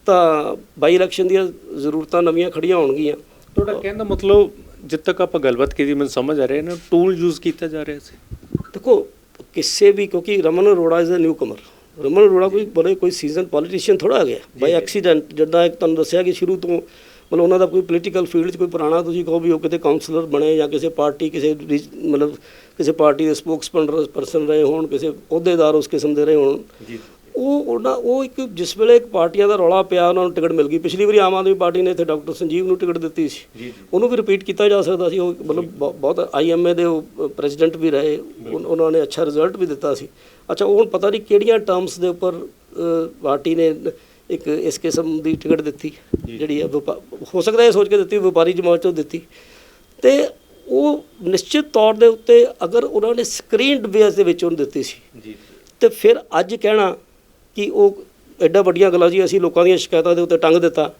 Speaker 1: ਤਾਂ ਬਾਈ ਇਲੈਕਸ਼ਨ ਦੀਆਂ ਜ਼ਰੂਰਤਾਂ ਨਵੀਆਂ ਖੜੀਆਂ ਹੋਣਗੀਆਂ।
Speaker 2: ਤੁਹਾਡਾ ਕਹਿਣ ਦਾ ਮਤਲਬ ਜਦ ਤੱਕ ਆਪਾਂ ਗੱਲਬਾਤ ਕੀਤੀ ਮੈਨੂੰ ਸਮਝ ਆ ਰਿਹਾ ਨਾ ਟੂਲ ਯੂਜ਼ ਕੀਤਾ ਜਾ ਰਿਹਾ ਸੀ।
Speaker 1: ਦੇਖੋ ਕਿਸੇ ਵੀ ਕਿਉਂਕਿ Raman Arora is a newcomer Raman Arora ਕੋਈ ਬੜੇ ਕੋਈ ਸੀਜ਼ਨ ਪੋਲੀਟੀਸ਼ੀਅਨ ਥੋੜਾ ਆ। ਗਿਆ ਬਾਈ ਐਕਸੀਡੈਂਟ ਜਿੱਦਾਂ ਇੱਕ ਤੁਹਾਨੂੰ ਦੱਸਿਆ ਕਿ ਸ਼ੁਰੂ ਤੋਂ ਮਤਲਬ ਉਹਨਾਂ ਦਾ ਕੋਈ ਪੋਲੀਟੀਕਲ ਫੀਲਡ 'ਚ ਕੋਈ ਪੁਰਾਣਾ ਤੁਸੀਂ ਕਹੋ ਵੀ ਉਹ ਕਿਤੇ ਕਾਉਂਸਲਰ ਬਣੇ ਜਾਂ ਕਿਸੇ ਪਾਰਟੀ ਕਿਸੇ ਮਤਲਬ ਕਿਸੇ ਪਾਰਟੀ ਦੇ ਸਪੋਕਸਪਰਸਨ ਪਰਸਨ ਰਹੇ ਹੋਣ ਕਿਸੇ ਅਹੁਦੇਦਾਰ ਉਸ ਕਿਸਮ ਦੇ ਰਹੇ ਹੋਣ।
Speaker 2: ਜੀ
Speaker 1: ਉਹ ਉਹਨਾਂ ਉਹ ਇੱਕ ਜਿਸ ਵੇਲੇ ਇੱਕ ਪਾਰਟੀਆਂ ਦਾ ਰੌਲਾ ਪਿਆ ਉਹਨਾਂ ਨੂੰ ਟਿਕਟ ਮਿਲ ਗਈ। ਪਿਛਲੀ ਵਾਰੀ ਆਮ ਆਦਮੀ ਪਾਰਟੀ ਨੇ ਇੱਥੇ ਡਾਕਟਰ ਸੰਜੀਵ ਨੂੰ ਟਿਕਟ ਦਿੱਤੀ ਸੀ। ਉਹਨੂੰ ਵੀ ਰਿਪੀਟ ਕੀਤਾ ਜਾ ਸਕਦਾ ਸੀ। ਉਹ ਮਤਲਬ ਬਹੁ- ਬਹੁਤ ਆਈਐਮਏ ਦੇ ਪ੍ਰੈਜ਼ੀਡੈਂਟ ਵੀ ਰਹੇ। ਉਹਨਾਂ ਨੇ ਅੱਛਾ ਰਿਜ਼ਲਟ ਵੀ ਦਿੱਤਾ ਸੀ। ਅੱਛਾ ਉਹ ਹੁਣ ਪਤਾ ਨਹੀਂ ਕਿਹੜੀਆਂ ਟਰਮਸ ਦੇ ਉੱਪਰ ਪਾਰਟੀ ਨੇ ਇੱਕ ਇਸ ਕਿਸਮ ਦੀ ਟਿਕਟ ਦਿੱਤੀ ਜਿਹੜੀ ਹੈ ਹੋ ਸਕਦਾ ਇਹ ਸੋਚ ਕੇ ਦਿੱਤੀ ਵਪਾਰੀ ਜਮਾਤ ਚੋਂ ਦਿੱਤੀ। ਤੇ ਉਹ ਨਿਸ਼ਚਿਤ ਤੌਰ ਦੇ ਉੱਤੇ ਅਗਰ ਉਹਨਾਂ ਨੇ ਸਕਰੀਨਡ ਬੇਸ ਦੇ ਵਿੱਚ ਉਹਨੂੰ ਦਿੱਤੀ ਸੀ
Speaker 2: ਜੀ
Speaker 1: ਤੇ ਫਿਰ ਅੱਜ ਕਹਿਣਾ ਕਿ ਉਹ ਐਡਾ ਵੱਡੀਆਂ ਗੱਲਾਂ ਜੀ ਅਸੀਂ ਲੋਕਾਂ ਦੀਆਂ ਸ਼ਿਕਾਇਤਾਂ ਦੇ ਉੱਤੇ ਟੰਗ ਦਿੱਤਾ।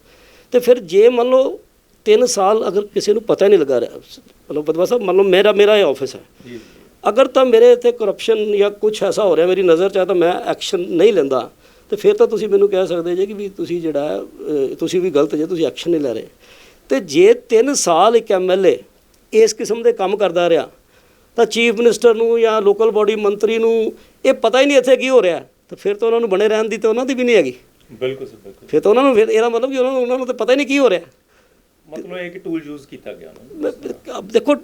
Speaker 1: ਤੇ ਫਿਰ ਜੇ ਮੰਨ ਲਓ 3 ਸਾਲ ਅਗਰ ਕਿਸੇ ਨੂੰ ਪਤਾ ਹੀ ਨਹੀਂ ਲੱਗਾ ਰਿਹਾ ਮਤਲਬ ਬਦਵਾ ਸਾਹਿਬ ਮੰਨ ਲਓ ਮੇਰਾ ਮੇਰਾ ਇਹ ਆਫਿਸ ਹੈ।
Speaker 2: ਜੀ।
Speaker 1: ਅਗਰ ਤਾਂ ਮੇਰੇ ਇੱਥੇ ਕਰਪਸ਼ਨ ਜਾਂ ਕੁਝ ਐਸਾ ਹੋ ਰਿਹਾ ਮੇਰੀ ਨਜ਼ਰ 'ਚ ਆ ਤਾਂ ਮੈਂ ਐਕਸ਼ਨ ਨਹੀਂ ਲੈਂਦਾ। ਤੇ ਫਿਰ ਤਾਂ ਤੁਸੀਂ ਮੈਨੂੰ ਕਹਿ ਸਕਦੇ ਜੇ ਕਿ ਵੀ ਤੁਸੀਂ ਜਿਹੜਾ ਤੁਸੀਂ ਵੀ ਗਲਤ ਜੇ ਤੁਸੀਂ ਐਕਸ਼ਨ ਨਹੀਂ ਲੈ ਰਹੇ। ਤੇ ਜੇ 3 ਸਾਲ ਇੱਕ ਐਮਐਲਏ ਇਸ ਕਿਸਮ ਦੇ ਕੰਮ ਕਰਦਾ ਰਿਹਾ ਤਾਂ ਚੀਫ ਮਿਨਿਸਟਰ ਨੂੰ ਜਾਂ ਲੋਕਲ ਬਾਡੀ ਮੰਤਰੀ ਨੂੰ ਇਹ ਪਤਾ ਹੀ ਨਹੀਂ ਇੱਥੇ ਕੀ ਹੋ ਰਿਹਾ। ਤਾਂ ਫਿਰ ਤਾਂ ਉਹਨਾਂ ਨੂੰ ਬਣੇ ਰਹਿਣ ਦੀ ਤੇ ਉਹਨਾਂ ਦੀ ਵੀ ਨਹੀਂ ਹੈਗੀ।
Speaker 2: ਬਿਲਕੁਲ ਸਰ ਬਿਲਕੁਲ।
Speaker 1: ਫਿਰ ਤਾਂ ਉਹਨਾਂ ਨੂੰ ਫਿਰ ਇਹਦਾ ਮਤਲਬ ਕਿ ਉਹਨਾਂ ਨੂੰ ਉਹਨਾਂ ਨੂੰ ਤਾਂ ਪਤਾ ਹੀ ਨਹੀਂ ਕੀ ਹੋ ਰਿਹਾ।
Speaker 2: ਮਤਲਬ ਇਹ ਕਿ ਟੂਲ ਯੂਜ਼ ਕੀਤਾ ਗਿਆ ਨਾ।
Speaker 1: ਦੇਖੋ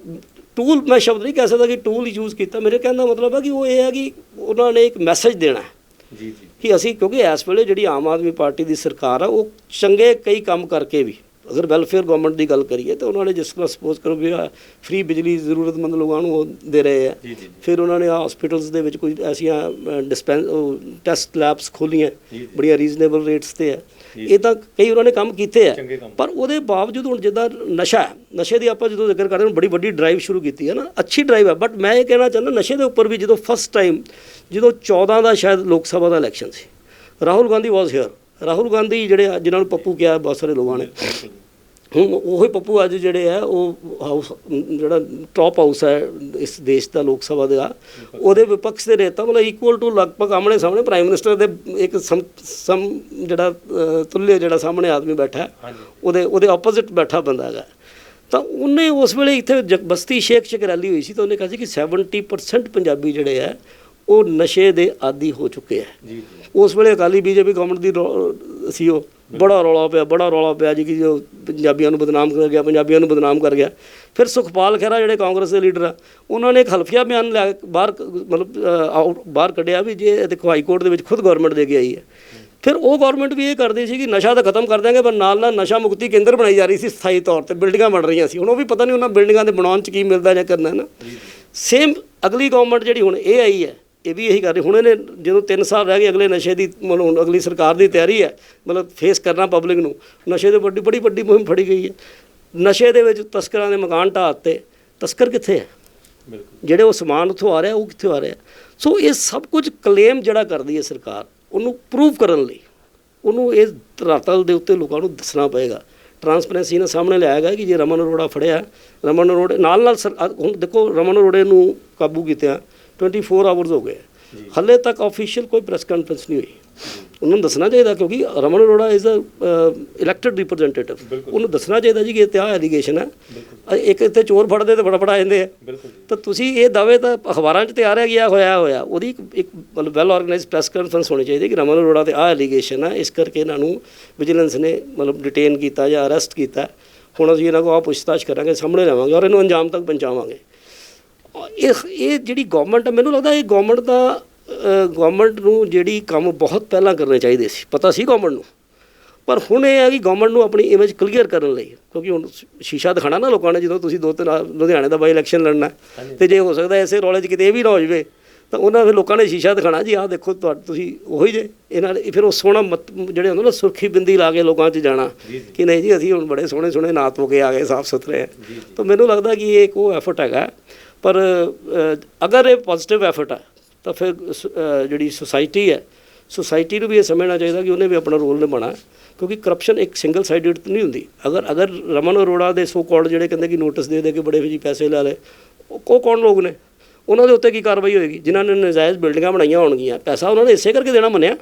Speaker 1: ਟੂਲ ਮੈਂ ਸ਼ਬਦ ਨਹੀਂ ਕਹਿ ਸਕਦਾ ਕਿ ਟੂਲ ਯੂਜ਼ ਕੀਤਾ। ਮੇਰੇ ਕਹਿਣ ਦਾ ਮਤਲਬ ਹੈ ਕਿ ਉਹ ਇਹ ਹੈ ਕਿ ਉਹਨਾਂ ਨੇ ਇੱਕ ਮੈਸੇਜ ਦੇਣਾ
Speaker 2: ਜੀ ਜੀ।
Speaker 1: ਕਿ ਅਸੀਂ ਕਿਉਂਕਿ ਇਸ ਵੇਲੇ ਜਿਹੜੀ ਆਮ ਆਦਮੀ ਪਾਰਟੀ ਦੀ ਸਰਕਾਰ ਆ ਉਹ ਚੰਗੇ ਕਈ ਕੰਮ ਕਰਕੇ ਵੀ ਅਗਰ ਵੈਲਫੇਅਰ ਗਵਰਨਮੈਂਟ ਦੀ ਗੱਲ ਕਰੀਏ ਤਾਂ ਉਹਨਾਂ ਨੇ ਜਿਸ ਤਰ੍ਹਾਂ ਸਪੋਜ਼ ਕਰੋ ਵੀ ਫ੍ਰੀ ਬਿਜਲੀ ਜ਼ਰੂਰਤਮੰਦ ਲੋਕਾਂ ਨੂੰ ਉਹ ਦੇ ਰਹੇ ਆ ਫਿਰ ਉਹਨਾਂ ਨੇ ਹਸਪੀਟਲਸ ਦੇ ਵਿੱਚ ਕੋਈ ਐਸੀਆਂ ਡਿਸਪੈਂਸ ਟੈਸਟ ਲੈਬਸ ਖੋਲੀਆਂ। ਬੜੀਆਂ ਰੀਜ਼ਨੇਬਲ ਰੇਟਸ ਤੇ ਆ। ਇਹ ਤਾਂ ਕਈ ਉਹਨਾਂ ਨੇ ਕੰਮ ਕੀਤੇ ਆ। ਪਰ ਉਹਦੇ ਬਾਵਜੂਦ ਹੁਣ ਜਿੱਦਾਂ ਨਸ਼ਾ ਹੈ ਨਸ਼ੇ ਦੀ ਆਪਾਂ ਜਦੋਂ ਜ਼ਿਕਰ ਕਰਦੇ ਹਾਂ ਬੜੀ ਵੱਡੀ ਡਰਾਈਵ ਸ਼ੁਰੂ ਕੀਤੀ ਹੈ ਨਾ ਅੱਛੀ ਡਰਾਈਵ ਹੈ ਬਟ ਮੈਂ ਇਹ ਕਹਿਣਾ ਚਾਹੁੰਦਾ ਨਸ਼ੇ ਦੇ ਉੱਪਰ ਵੀ ਜਦੋਂ ਫਸਟ ਟਾਈਮ ਜਦੋਂ 14 ਦਾ ਸ਼ਾਇਦ ਲੋਕ ਸਭਾ ਦਾ ਇਲੈਕਸ਼ਨ ਸੀ ਰਾਹੁਲ ਗਾਂਧੀ ਵਾਸ ਹੇਅਰ ਰਾਹੁਲ ਗਾਂਧੀ ਜਿਹੜੇ ਜਿਨ੍ਹਾਂ ਨੂੰ ਪੱਪੂ ਕਿਹਾ ਬਹੁਤ ਸਾਰੇ ਲੋਕਾਂ ਨੇ। ਹੁਣ ਉਹੀ ਪੱਪੂ ਅੱਜ ਜਿਹੜੇ ਆ ਉਹ ਹਾਊਸ ਜਿਹੜਾ ਟਾਪ ਹਾਊਸ ਹੈ ਇਸ ਦੇਸ਼ ਦਾ ਲੋਕ ਸਭਾ ਦਾ ਉਹਦੇ ਵਿਪਕਸ਼ ਦੇ ਨੇਤਾ ਮਤਲਬ ਇਕੁਅਲ ਟੂ ਲਗਭਗ ਆਮਣੇ ਸਾਹਮਣੇ ਪ੍ਰਾਈਮ ਮਿਨਿਸਟਰ ਦੇ ਇੱਕ ਸਮ ਜਿਹੜਾ ਅ, ਤੁੱਲੇ ਜਿਹੜਾ ਸਾਹਮਣੇ ਆਦਮੀ ਬੈਠਾ ਉਹਦੇ ਉਹਦੇ ਆਪੋਜ਼ਿਟ ਬੈਠਾ ਬੰਦਾ ਹੈਗਾ। ਤਾਂ ਉਹਨੇ ਉਸ ਵੇਲੇ ਇੱਥੇ ਜਗ- ਬਸਤੀ ਸ਼ੇਖ ਚ ਇੱਕ ਰੈਲੀ ਹੋਈ ਸੀ ਤਾਂ ਉਹਨੇ ਕਿਹਾ ਸੀ ਕਿ 70% ਪੰਜਾਬੀ ਜਿਹੜੇ ਆ ਉਹ ਨਸ਼ੇ ਦੇ ਆਦੀ ਹੋ ਚੁੱਕੇ ਆ
Speaker 2: ਜੀ।
Speaker 1: ਉਸ ਵੇਲੇ ਅਕਾਲੀ ਬੀਜੇਪੀ ਗਵਰਨਮੈਂਟ ਦੀ ਸੀ ਉਹ। ਬੜਾ ਰੌਲਾ ਪਿਆ ਬੜਾ ਰੌਲਾ ਪਿਆ ਜੀ ਕਿ ਜੋ ਪੰਜਾਬੀਆਂ ਨੂੰ ਬਦਨਾਮ ਕਰ ਗਿਆ ਪੰਜਾਬੀਆਂ ਨੂੰ ਬਦਨਾਮ ਕਰ ਗਿਆ। ਫਿਰ ਸੁਖਪਾਲ ਖਹਿਰਾ ਜਿਹੜੇ ਕਾਂਗਰਸ ਦੇ ਲੀਡਰ ਆ ਉਹਨਾਂ ਨੇ ਇੱਕ ਹਲਫੀਆ ਬਿਆਨ ਲਿਆ ਕੇ ਬਾਹਰ ਮਤਲਬ ਆਊਟ ਬਾਹਰ ਕੱਢਿਆ ਵੀ ਜੇ ਦੇਖੋ ਹਾਈ ਕੋਰਟ ਦੇ ਵਿੱਚ ਖੁਦ ਗਵਰਨਮੈਂਟ ਦੇ ਕੇ ਆਈ ਹੈ। ਫਿਰ ਉਹ ਗਵਰਨਮੈਂਟ ਵੀ ਇਹ ਕਰਦੀ ਸੀ ਕਿ ਨਸ਼ਾ ਤਾਂ ਖਤਮ ਕਰ ਦਿਆਂਗੇ ਪਰ ਨਾਲ ਨਾਲ ਨਸ਼ਾ ਮੁਕਤੀ ਕੇਂਦਰ ਬਣਾਈ ਜਾ ਰਹੀ ਸੀ ਸਥਾਈ ਤੌਰ ਤੇ। ਬਿਲਡਿੰਗਾਂ ਬਣ ਰਹੀਆਂ ਸੀ। ਹੁਣ ਉਹ ਵੀ ਪਤਾ ਨਹੀਂ ਉਹਨਾਂ ਬਿਲਡਿੰਗਾਂ ਦੇ ਬਣਾਉਣ ਚ ਕੀ ਮਿਲਦਾ ਜਾਂ ਕਰਨਾ ਹੈ ਨਾ ਸੇਮ ਅਗਲੀ ਗਵਰਨਮੈਂਟ ਜਿਹੜੀ ਹੁਣ ਇਹ ਆਈ ਹੈ ਇਹ ਵੀ ਇਹੀ ਕਰ ਰਹੀ ਹੁਣ ਇਹਨੇ ਜਦੋਂ 3 ਸਾਲ ਰਹਿ ਗਏ ਅਗਲੇ ਨਸ਼ੇ ਦੀ ਮਤਲਬ ਹੁਣ ਅਗਲੀ ਸਰਕਾਰ ਦੀ ਤਿਆਰੀ ਹੈ ਮਤਲਬ ਫੇਸ ਕਰਨਾ ਪਬਲਿਕ ਨੂੰ। ਨਸ਼ੇ ਦੇ ਵੱਡੀ ਬੜੀ ਵੱਡੀ ਮੁਹਿੰਮ ਫੜੀ ਗਈ ਹੈ। ਨਸ਼ੇ ਦੇ ਵਿੱਚ ਤਸਕਰਾਂ ਦੇ ਮਕਾਨ ਢਾਹ ਦਿੱਤੇ। ਤਸਕਰ ਕਿੱਥੇ ਹੈ?
Speaker 2: ਬਿਲਕੁਲ।
Speaker 1: ਜਿਹੜੇ ਉਹ ਸਮਾਨ ਉੱਥੋਂ ਆ ਰਿਹਾ ਉਹ ਕਿੱਥੋਂ ਆ ਰਿਹਾ? ਸੋ ਇਹ ਸਭ ਕੁਝ ਕਲੇਮ ਜਿਹੜਾ ਕਰਦੀ ਹੈ ਸਰਕਾਰ ਉਹਨੂੰ ਪ੍ਰੂਵ ਕਰਨ ਲਈ। ਉਹਨੂੰ ਇਹ ਧਰਾਤਲ ਦੇ ਉੱਤੇ ਲੋਕਾਂ ਨੂੰ ਦੱਸਣਾ ਪਏਗਾ। ਟਰਾਂਸਪੇਰੈਂਸੀ ਨਾਲ ਸਾਹਮਣੇ ਲਿਆਇਆ ਗਿਆ ਕਿ ਜੇ ਰਮਨ ਅਰੋੜਾ ਫੜਿਆ ਰਮਨ ਅਰੋੜੇ ਨਾਲ ਨਾਲ ਹੁਣ ਦੇਖੋ ਰਮਨ ਅਰੋੜੇ ਨੂੰ ਕਾਬੂ ਕੀਤਿਆਂ 24 ਆਵਰਸ ਹੋ ਗਏ। ਹੱਲੇ ਤੱਕ ਆਫੀਸ਼ੀਅਲ ਕੋਈ ਪ੍ਰੈਸ ਕਾਨਫਰੰਸ ਨਹੀਂ ਹੋਈ। ਉਹਨਾਂ ਨੂੰ ਦੱਸਣਾ ਚਾਹੀਦਾ ਕਿਉਂਕਿ Raman Arora is a elected representative ਉਹਨੂੰ ਦੱਸਣਾ ਚਾਹੀਦਾ ਜੀ ਕਿ ਇਹ ਤੇ ਆ ਐਲੀਗੇਸ਼ਨ ਹੈ। ਇੱਕ ਇੱਥੇ ਚੋਰ ਫੜਦੇ ਤੇ ਫੜਾ ਆ। ਜਾਂਦੇ ਆ ਤਾਂ ਤੁਸੀਂ ਇਹ ਦਾਅਵੇ ਤਾਂ ਅਖਬਾਰਾਂ 'ਚ ਤੇ ਆ ਰਿਹਾ ਗਿਆ ਹੋਇਆ ਹੋਇਆ। ਉਹਦੀ ਇੱਕ ਇੱਕ ਮਤਲਬ ਵੈਲ ਆਰਗੇਨਾਈਜ਼ਡ ਪ੍ਰੈਸ ਕਾਨਫਰੰਸ ਹੋਣੀ ਚਾਹੀਦੀ ਕਿ ਰਮਨ ਅਰੋੜਾ ਤੇ ਆਹ ਐਲੀਗੇਸ਼ਨ ਹੈ। ਇਸ ਕਰਕੇ ਇਹਨਾਂ ਨੂੰ ਵਿਜੀਲੈਂਸ ਨੇ ਮਤਲਬ ਡਿਟੇਨ ਕੀਤਾ ਜਾਂ ਅਰੈਸਟ ਕੀਤਾ। ਹੁਣ ਅਸੀਂ ਇਹਨਾਂ ਕੋਲ ਆ ਪੁੱਛਤਾਛ ਕਰਾਂਗੇ ਸਾਹਮਣੇ ਲਿਆਵਾਂਗੇ ਔਰ ਇਹਨੂੰ ਅੰਜਾਮ ਤੱਕ ਪਹੁੰਚਾਵਾਂਗੇ। ਇਹ ਇਹ ਜਿਹੜੀ ਗਵਰਨਮੈਂਟ ਮੈਨੂੰ ਲੱਗਦਾ ਇਹ ਗਵਰਨਮੈਂਟ ਦਾ ਗਵਰਨਮੈਂਟ ਨੂੰ ਜਿਹੜੀ ਕੰਮ ਬਹੁਤ ਪਹਿਲਾਂ ਕਰਨੇ ਚਾਹੀਦੇ ਸੀ ਪਤਾ ਸੀ ਗਵਰਨਮੈਂਟ ਨੂੰ? ਪਰ ਹੁਣ ਇਹ ਹੈ ਕਿ ਗਵਰਨਮੈਂਟ ਨੂੰ ਆਪਣੀ ਇਮੇਜ ਕਲੀਅਰ ਕਰਨ ਲਈ ਕਿਉਂਕਿ ਹੁਣ ਸ਼ੀਸ਼ਾ ਦਿਖਾਣਾ ਨਾ ਲੋਕਾਂ ਨੇ ਜਦੋਂ ਤੁਸੀਂ ਦੋ ਤਿੰਨ ਲੁਧਿਆਣੇ ਦਾ ਬਾਈ ਇਲੈਕਸ਼ਨ ਲੜਨਾ ਤੇ ਜੇ ਹੋ ਸਕਦਾ ਐਸੇ ਰੌਲੇ 'ਚ ਕਿਤੇ ਇਹ ਵੀ ਨਾ ਹੋ ਜਾਵੇ ਤਾਂ ਉਹਨਾਂ ਫਿਰ ਲੋਕਾਂ ਨੇ ਸ਼ੀਸ਼ਾ ਦਿਖਾਣਾ ਜੀ ਆਹ ਦੇਖੋ ਤੁਹਾ ਤੁਸੀਂ ਉਹੀ ਜੇ ਇਹਨਾਂ ਨੇ ਫਿਰ ਉਹ ਸੋਹਣਾ ਜਿਹੜੇ ਹੁੰਦੇ ਨਾ ਸੁਰਖੀ ਬਿੰਦੀ ਲਾ ਕੇ ਲੋਕਾਂ 'ਚ ਜਾਣਾ ਕਿ ਨਹੀਂ ਜੀ ਅਸੀਂ ਹੁਣ ਬੜੇ ਸੋਹਣੇ ਸੋਹਣੇ ਨਾਤ ਹੋ ਕੇ ਆ ਗਏ ਸਾਫ਼ ਸੁਥਰੇ ਤਾਂ ਮੈਨੂੰ ਲੱਗਦਾ ਕਿ ਇਹ ਇੱਕ ਉਹ ਐਫਰਟ ਹੈਗਾ ਪਰ ਅਗਰ ਇਹ ਪੋਜ਼ਿਟਿਵ ਐਫਰਟ ਹੈ ਤਾਂ ਫਿਰ ਜਿਹੜੀ ਸੁਸਾਇਟੀ ਹੈ ਸੁਸਾਇਟੀ ਨੂੰ ਵੀ ਇਹ ਸਮਝਣਾ ਚਾਹੀਦਾ ਕਿ ਉਹਨੇ ਵੀ ਆਪਣਾ ਰੋਲ ਨਿਭਾਉਣਾ ਹੈ। ਕਿਉਂਕਿ ਕਰਪਸ਼ਨ ਇੱਕ ਸਿੰਗਲ ਸਾਈਡਡ ਨਹੀਂ ਹੁੰਦੀ। ਅਗਰ ਅਗਰ ਰਮਨ ਅਰੋੜਾ ਦੇ ਸੋ ਕਾਲਡ ਜਿਹੜੇ ਕਹਿੰਦੇ ਕਿ ਨੋਟਿਸ ਦੇ ਦੇ ਕੇ ਬੜੇ ਜੀ ਪੈਸੇ ਲੈ ਲਏ ਉਹ ਕੌਣ ਲੋਕ ਨੇ ਉਹਨਾਂ ਦੇ ਉੱਤੇ ਕੀ ਕਾਰਵਾਈ ਹੋਏਗੀ? ਜਿਨ੍ਹਾਂ ਨੇ ਨਜਾਇਜ਼ ਬਿਲਡਿੰਗਾਂ ਬਣਾਈਆਂ ਹੋਣਗੀਆਂ ਪੈਸਾ ਉਹਨਾਂ ਨੇ ਇਸੇ ਕਰਕੇ ਦੇਣਾ ਮੰਨਿਆ?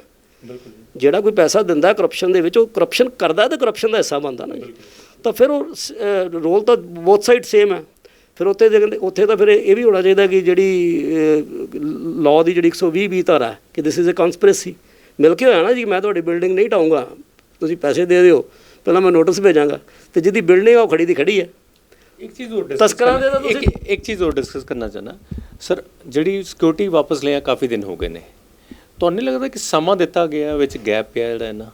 Speaker 1: ਜਿਹੜਾ ਕੋਈ ਪੈਸਾ ਦਿੰਦਾ ਕਰਪਸ਼ਨ ਦੇ ਵਿੱਚ ਉਹ ਕਰਪਸ਼ਨ ਕਰਦਾ ਤਾਂ ਕਰਪਸ਼ਨ ਦਾ ਹਿੱਸਾ ਬਣਦਾ ਨਾ ਜੀ। ਤਾਂ ਫਿਰ ਉਹ ਰੋਲ ਤਾਂ ਬੋਥ ਸਾਈਡ ਸੇਮ ਹੈ। ਫਿਰ ਉੱਥੇ ਦੇ ਕਹਿੰਦੇ ਉੱਥੇ ਤਾਂ ਫਿਰ ਇਹ ਵੀ ਹੋਣਾ ਚਾਹੀਦਾ ਕਿ ਜਿਹੜੀ ਲਾਅ ਦੀ ਜਿਹੜੀ 120 ਵੀਹ ਧਾਰਾ ਹੈ ਕਿ ਦਿਸ ਇਜ਼ ਅ ਕਨਸਪੀਰੇਸੀ ਮਿਲ ਕੇ ਹੋਇਆ ਨਾ ਜੀ ਮੈਂ ਤੁਹਾਡੀ ਬਿਲਡਿੰਗ ਨਹੀਂ ਢਾਊਂਗਾ ਤੁਸੀਂ ਪੈਸੇ ਦੇ ਦਿਓ ਪਹਿਲਾਂ ਮੈਂ ਨੋਟਿਸ ਭੇਜਾਂਗਾ ਤੇ ਜਿਹਦੀ ਬਿਲਡਿੰਗ ਆ ਉਹ ਖੜੀ ਦੀ ਖੜੀ ਹੈ।
Speaker 2: ਇੱਕ ਚੀਜ਼ ਹੋਰ
Speaker 1: ਤਸਕਰਾਂ ਦੇ ਤਾਂ ਤੁਸੀਂ-
Speaker 2: ਇੱਕ ਇੱਕ ਚੀਜ਼ ਹੋਰ ਡਿਸਕਸ ਕਰਨਾ ਚਾਹਨਾ ਸਰ ਜਿਹੜੀ ਸਿਕਿਉਰਿਟੀ ਵਾਪਸ ਲਿਆ ਕਾਫੀ ਦਿਨ ਹੋ ਗਏ ਨੇ। ਤੁਹਾਨੂੰ ਨਹੀਂ ਲੱਗਦਾ ਕਿ ਸਮਾਂ ਦਿੱਤਾ ਗਿਆ ਵਿੱਚ ਗੈਪ ਪਿਆ ਜਿਹੜਾ ਹੈ ਨਾ?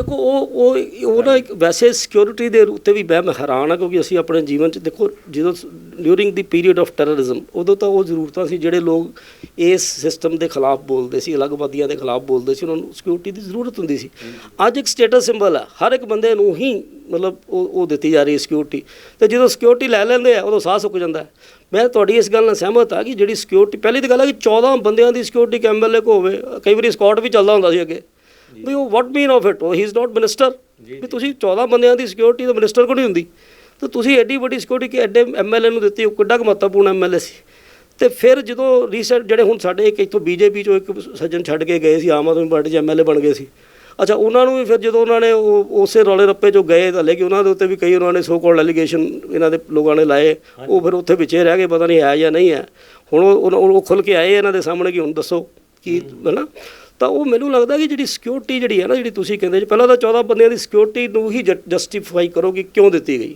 Speaker 1: ਦੇਖੋ, ਉਹ ਉਹ ਉਹ ਇੱਕ ਵੈਸੇ ਸਿਕਿਉਰਿਟੀ ਦੇ ਉੱਤੇ ਵੀ ਮੈਂ ਹੈਰਾਨ ਆ ਕਿਉਂਕਿ ਅਸੀਂ ਆਪਣੇ ਜੀਵਨ 'ਚ ਦੇਖੋ, ਜਦੋਂ during the period of terrorism ਉਦੋਂ ਤਾਂ ਉਹ ਜ਼ਰੂਰਤਾਂ ਸੀ ਜਿਹੜੇ ਲੋਕ ਇਸ ਸਿਸਟਮ ਦੇ ਖਿਲਾਫ ਬੋਲਦੇ ਸੀ ਅਲੱਗਵਾਦੀਆਂ ਦੇ ਖਿਲਾਫ ਬੋਲਦੇ ਸੀ, ਉਹਨਾਂ ਨੂੰ ਸਿਕਿਉਰਿਟੀ ਦੀ ਜ਼ਰੂਰਤ ਹੁੰਦੀ ਸੀ। ਅੱਜ ਇੱਕ ਸਟੇਟਸ ਸਿੰਬਲ ਹੈ ਹਰ ਇੱਕ ਬੰਦੇ ਨੂੰ ਹੀ ਮਤਲਬ ਉਹ ਉਹ ਦਿੱਤੀ ਜਾ ਰਹੀ ਹੈ ਸਿਕਿਉਰਿਟੀ ਤੇ ਜਦੋਂ ਸਿਕਿਉਰਿਟੀ ਲੈ ਲੈਂਦੇ ਆ, ਉਦੋਂ ਸਾਹ ਸੁੱਕ ਜਾਂਦਾ ਮੈਂ ਤੁਹਾਡੀ ਇਸ ਗੱਲ ਨਾਲ ਸਹਿਮਤ ਆ ਕਿ ਜਿਹੜੀ ਸਿਕਿਉਰਿਟੀ ਪਹਿਲੀ ਤਾਂ ਗੱਲ ਹੈ ਕਿ 14 ਬੰਦਿਆਂ ਦੀ ਸਿਕਿਉਰਿਟੀ ਕੈਂਬਲ ਐਮਐਲਏ ਕੋ ਹੋਵੇ, ਕਈ ਵਾਰੀ ਸਕਾਟ ਵੀ ਚੱਲਦਾ ਹੁੰਦਾ ਸੀ ਅੱਗੇ। ਵੀ ਉਹ ਵਾਟ ਮੀਨ ਆਫ ਇਟ ਉਹ ਹੀ ਇਜ਼ ਨਾਟ ਮਿਨਿਸਟਰ ਵੀ ਤੁਸੀਂ 14 ਬੰਦਿਆਂ ਦੀ ਸਿਕਿਉਰਿਟੀ ਤਾਂ ਮਿਨਿਸਟਰ ਕੋਲ ਨਹੀਂ ਹੁੰਦੀ। ਤੇ ਤੁਸੀਂ ਐਡੀ ਵੱਡੀ ਸਿਕਿਉਰਿਟੀ ਕਿ ਐਡੇ ਐਮਐਲਏ ਨੂੰ ਦਿੱਤੀ ਉਹ ਕਿੱਡਾ ਕੁ ਮਹੱਤਵਪੂਰਨ ਐਮਐਲਏ ਸੀ। ਤੇ ਫਿਰ ਜਦੋਂ ਰੀਸੈਂਟ ਜਿਹੜੇ ਹੁਣ ਸਾਡੇ ਇੱਕ ਇੱਥੋਂ ਬੀਜੇਪੀ ਚੋਂ ਇੱਕ ਸੱਜਣ ਛੱਡ ਕੇ ਗਏ ਸੀ ਆਮ ਆਦਮੀ ਪਾਰਟੀ 'ਚ ਐਮਐਲਏ ਬਣ ਗਏ ਸੀ। ਅੱਛਾ ਉਹਨਾਂ ਨੂੰ ਵੀ ਫਿਰ ਜਦੋਂ ਉਹਨਾਂ ਨੇ ਉਹ ਉਸੇ ਰੌਲੇ ਰੱਪੇ ਚੋਂ ਗਏ ਤਾਂ ਲੈ ਕਿ ਉਹਨਾਂ ਦੇ ਉੱਤੇ ਵੀ ਕਈ ਉਹਨਾਂ ਨੇ ਸੋ ਕਾਲਡ ਐਲੀਗੇਸ਼ਨ ਇਹਨਾਂ ਦੇ ਲੋਕਾਂ ਨੇ ਲਾਏ। ਉਹ ਫਿਰ ਉੱਥੇ ਵਿੱਚੇ ਰਹਿ ਗਏ ਪਤਾ ਨਹੀਂ ਹੈ ਜਾਂ ਨਹੀਂ ਹੈ। ਹੁਣ ਉਹ ਖੁੱਲ ਕੇ ਆਏ ਇਹਨਾਂ ਦੇ ਸਾਹਮਣੇ ਕਿ ਹੁਣ ਦੱਸੋ ਕੀ ਹੈਨਾ? ਤਾਂ ਉਹ ਮੈਨੂੰ ਲੱਗਦਾ ਕਿ ਜਿਹੜੀ ਸਿਕਿਉਰਿਟੀ ਜਿਹੜੀ ਹੈ ਨਾ ਜਿਹੜੀ ਤੁਸੀਂ ਕਹਿੰਦੇ ਜੀ ਪਹਿਲਾਂ ਤਾਂ 14 ਬੰਦਿਆਂ ਦੀ ਸਿਕਿਉਰਿਟੀ ਨੂੰ ਹੀ ਜਸਟੀਫਾਈ ਕਰੋ ਕਿ ਕਿਉਂ ਦਿੱਤੀ ਗਈ।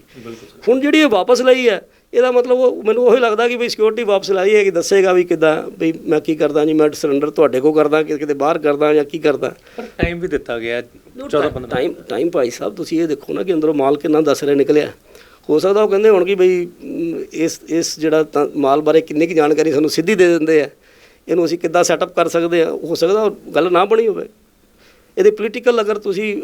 Speaker 1: ਹੁਣ ਜਿਹੜੀ ਇਹ ਵਾਪਸ ਲਈ ਹੈ ਇਹਦਾ ਮਤਲਬ ਉਹ ਮੈਨੂੰ ਉਹੀ ਲੱਗਦਾ ਕਿ ਵੀ ਸਿਕਿਉਰਿਟੀ ਵਾਪਸ ਲਾਈ ਹੈ ਕਿ ਦੱਸੇਗਾ ਵੀ ਕਿਦਾਂ ਵੀ ਮੈਂ ਕੀ ਕਰਦਾ ਜੀ ਮੈਂ ਸਰੈਂਡਰ ਤੁਹਾਡੇ ਕੋ ਕਰਦਾ ਕਿ ਕਿਤੇ ਬਾਹਰ ਕਰਦਾ ਜਾਂ ਕੀ ਕਰਦਾ।
Speaker 2: ਪਰ ਟਾਈਮ ਵੀ ਦਿੱਤਾ ਗਿਆ 14 15
Speaker 1: ਟਾਈਮ ਟਾਈਮ ਭਾਈ ਸਾਹਿਬ ਤੁਸੀਂ ਇਹ ਦੇਖੋ ਨਾ ਕਿ ਅੰਦਰੋਂ ਮਾਲ ਕਿੰਨਾ ਦੱਸ ਰਿਹਾ ਨਿਕਲਿਆ। ਹੋ ਸਕਦਾ ਉਹ ਕਹਿੰਦੇ ਹੁਣ ਕਿ ਬਈ ਇਸ ਇਸ ਜਿਹੜਾ ਮਾਲ ਬਾਰੇ ਕਿੰਨੀ ਕੁ ਜਾਣਕਾਰੀ ਸਾਨੂੰ ਸਿੱਧੀ ਦੇ ਦਿੰਦੇ ਆ। ਇਹਨੂੰ ਅਸੀਂ ਕਿੱਦਾਂ ਸੈਟਅਪ ਕਰ ਸਕਦੇ ਆ ਹੋ ਸਕਦਾ ਗੱਲ ਨਾ ਬਣੀ ਹੋਵੇ। ਇਹਦੇ ਪੋਲੀਟੀਕਲ ਅਗਰ ਤੁਸੀਂ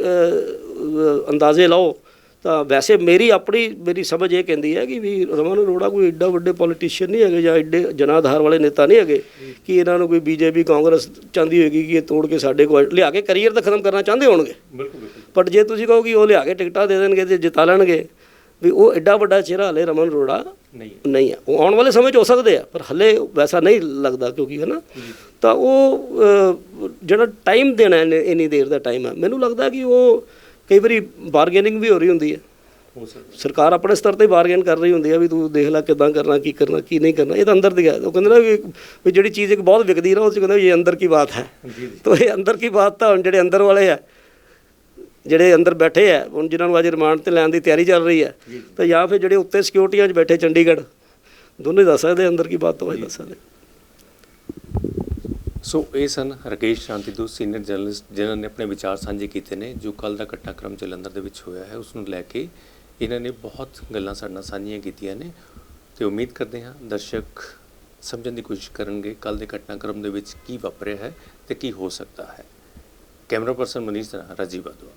Speaker 1: ਅੰਦਾਜ਼ੇ ਲਾਓ ਤਾਂ ਵੈਸੇ ਮੇਰੀ ਆਪਣੀ ਮੇਰੀ ਸਮਝ ਇਹ ਕਹਿੰਦੀ ਹੈ ਕਿ ਵੀ ਰਮਨ ਅਰੋੜਾ ਕੋਈ ਏਡਾ ਵੱਡੇ ਪੋਲੀਟੀਸ਼ੀਅਨ ਨਹੀਂ ਹੈਗੇ ਜਾਂ ਏਡੇ ਜਨਾਧਾਰ ਵਾਲੇ ਨੇਤਾ ਨਹੀਂ ਹੈਗੇ ਕਿ ਇਹਨਾਂ ਨੂੰ ਕੋਈ ਬੀਜੇਪੀ ਕਾਂਗਰਸ ਚਾਹੁੰਦੀ ਹੋਏਗੀ ਕਿ ਇਹ ਤੋੜ ਕੇ ਸਾਡੇ ਕੋਲ ਲਿਆ ਕੇ ਕੈਰੀਅਰ ਤਾਂ ਖਤਮ ਕਰਨਾ ਚਾਹੁੰਦੇ ਹੋਣਗੇ।
Speaker 2: ਬਿਲਕੁਲ ਬਿਲਕੁਲ।
Speaker 1: ਬਟ ਜੇ ਤੁਸੀਂ ਕਹੋ ਕਿ ਉਹ ਲਿਆ ਕੇ ਟਿਕਟਾਂ ਦੇ ਦੇਣਗੇ ਤੇ ਜਿਤਾ ਲੈਣਗੇ ਵੀ ਉਹ ਐਡਾ ਵੱਡਾ ਚਿਹਰਾ ਹਲੇ ਰਮਨ ਅਰੋੜਾ
Speaker 2: ਨਹੀਂ।
Speaker 1: ਨਹੀਂ ਹੈ ਉਹ ਆਉਣ ਵਾਲੇ ਸਮੇਂ 'ਚ ਹੋ ਸਕਦੇ ਆ ਪਰ ਹੱਲੇ ਵੈਸਾ ਨਹੀਂ ਲੱਗਦਾ ਕਿਉਂਕਿ ਹੈ ਨਾ ਤਾਂ ਉਹ ਜਿਹੜਾ ਟਾਈਮ ਦੇਣਾ ਇੰਨੀ ਦੇਰ ਦਾ ਟਾਈਮ ਹੈ ਮੈਨੂੰ ਲੱਗਦਾ ਕਿ ਉਹ ਕਈ ਵਾਰੀ ਬਾਰਗੇਨਿੰਗ ਵੀ ਹੋ ਰਹੀ ਹੁੰਦੀ ਹੈ ਸਰਕਾਰ ਆਪਣੇ ਸਤਰ ਤੇ ਬਾਰਗੇਨ ਕਰ ਰਹੀ ਹੁੰਦੀ ਹੈ ਵੀ ਤੂੰ ਦੇਖ ਲੈ ਕਿਦਾਂ ਕਰਨਾ ਕੀ ਕਰਨਾ ਕੀ ਨਹੀਂ ਕਰਨਾ। ਇਹ ਤਾਂ ਅੰਦਰ ਦੀ ਹੈ ਉਹ ਕਹਿੰਦੇ ਨਾ ਵੀ ਜਿਹੜੀ ਚੀਜ਼ ਇੱਕ ਬਹੁਤ ਵਿਕਦੀ ਨਾ ਉਹ 'ਚ ਕਹਿੰਦੇ ਇਹ ਅੰਦਰ ਕੀ ਬਾਤ ਹੈ।
Speaker 2: ਜੀ ਜੀ।
Speaker 1: ਤੋ ਇਹ ਅੰਦਰ ਕੀ ਬਾਤ ਤਾਂ ਜਿਹੜੇ ਅੰਦਰ ਵਾਲੇ ਆ ਜਿਹੜੇ ਅੰਦਰ ਬੈਠੇ ਆ ਹੁਣ ਜਿਨ੍ਹਾਂ ਨੂੰ ਅੱਜ ਰਿਮਾਂਡ ਤੇ ਲੈਣ ਦੀ ਤਿਆਰੀ ਚੱਲ ਰਹੀ ਹੈ ਤਾਂ ਜਾਂ ਫਿਰ ਜਿਹੜੇ ਉੱਤੇ ਸਿਕਿਉਰਟੀਆਂ 'ਚ ਬੈਠੇ ਚੰਡੀਗੜ੍ਹ। ਦੋਨੇ ਦੱਸ ਸਕਦੇ ਅੰਦਰ ਕੀ ਬਾਤ ਤੋਂ ਦੱਸ ਸਕਦੇ
Speaker 2: ਸੋ ਇਹ ਸਨ ਰਕੇਸ਼ ਸ਼ਾਂਤੀਦੂ ਸੀਨੀਅਰ ਜਰਨਲਿਸਟ ਜਿਨ੍ਹਾਂ ਨੇ ਆਪਣੇ ਵਿਚਾਰ ਸਾਂਝੇ ਕੀਤੇ ਨੇ ਜੋ ਕੱਲ ਦਾ ਘਟਨਾਕ੍ਰਮ ਜਲੰਧਰ ਦੇ ਵਿੱਚ ਹੋਇਆ ਹੈ ਉਸ ਨੂੰ ਲੈ ਕੇ ਇਹਨਾਂ ਨੇ ਬਹੁਤ ਗੱਲਾਂ ਸਾਡੇ ਨਾਲ ਸਾਂਝੀਆਂ ਕੀਤੀਆਂ ਨੇ ਤੇ ਉਮੀਦ ਕਰਦੇ ਹਾਂ ਦਰਸ਼ਕ ਸਮਝਣ ਦੀ ਕੋਸ਼ਿਸ਼ ਕਰਨਗੇ ਕੱਲ ਦੇ ਘਟਨਾਕ੍ਰਮ ਦੇ ਵਿੱਚ ਕੀ ਵਾਪਰਿਆ ਹੈ ਤੇ ਕੀ ਹੋ ਸਕਦਾ ਹੈ। ਕੈਮਰਾ ਪਰਸਨ ਮਨੀਸ਼ ਦਾ ਰਾਜੀਵ ਬਾਦਵਾ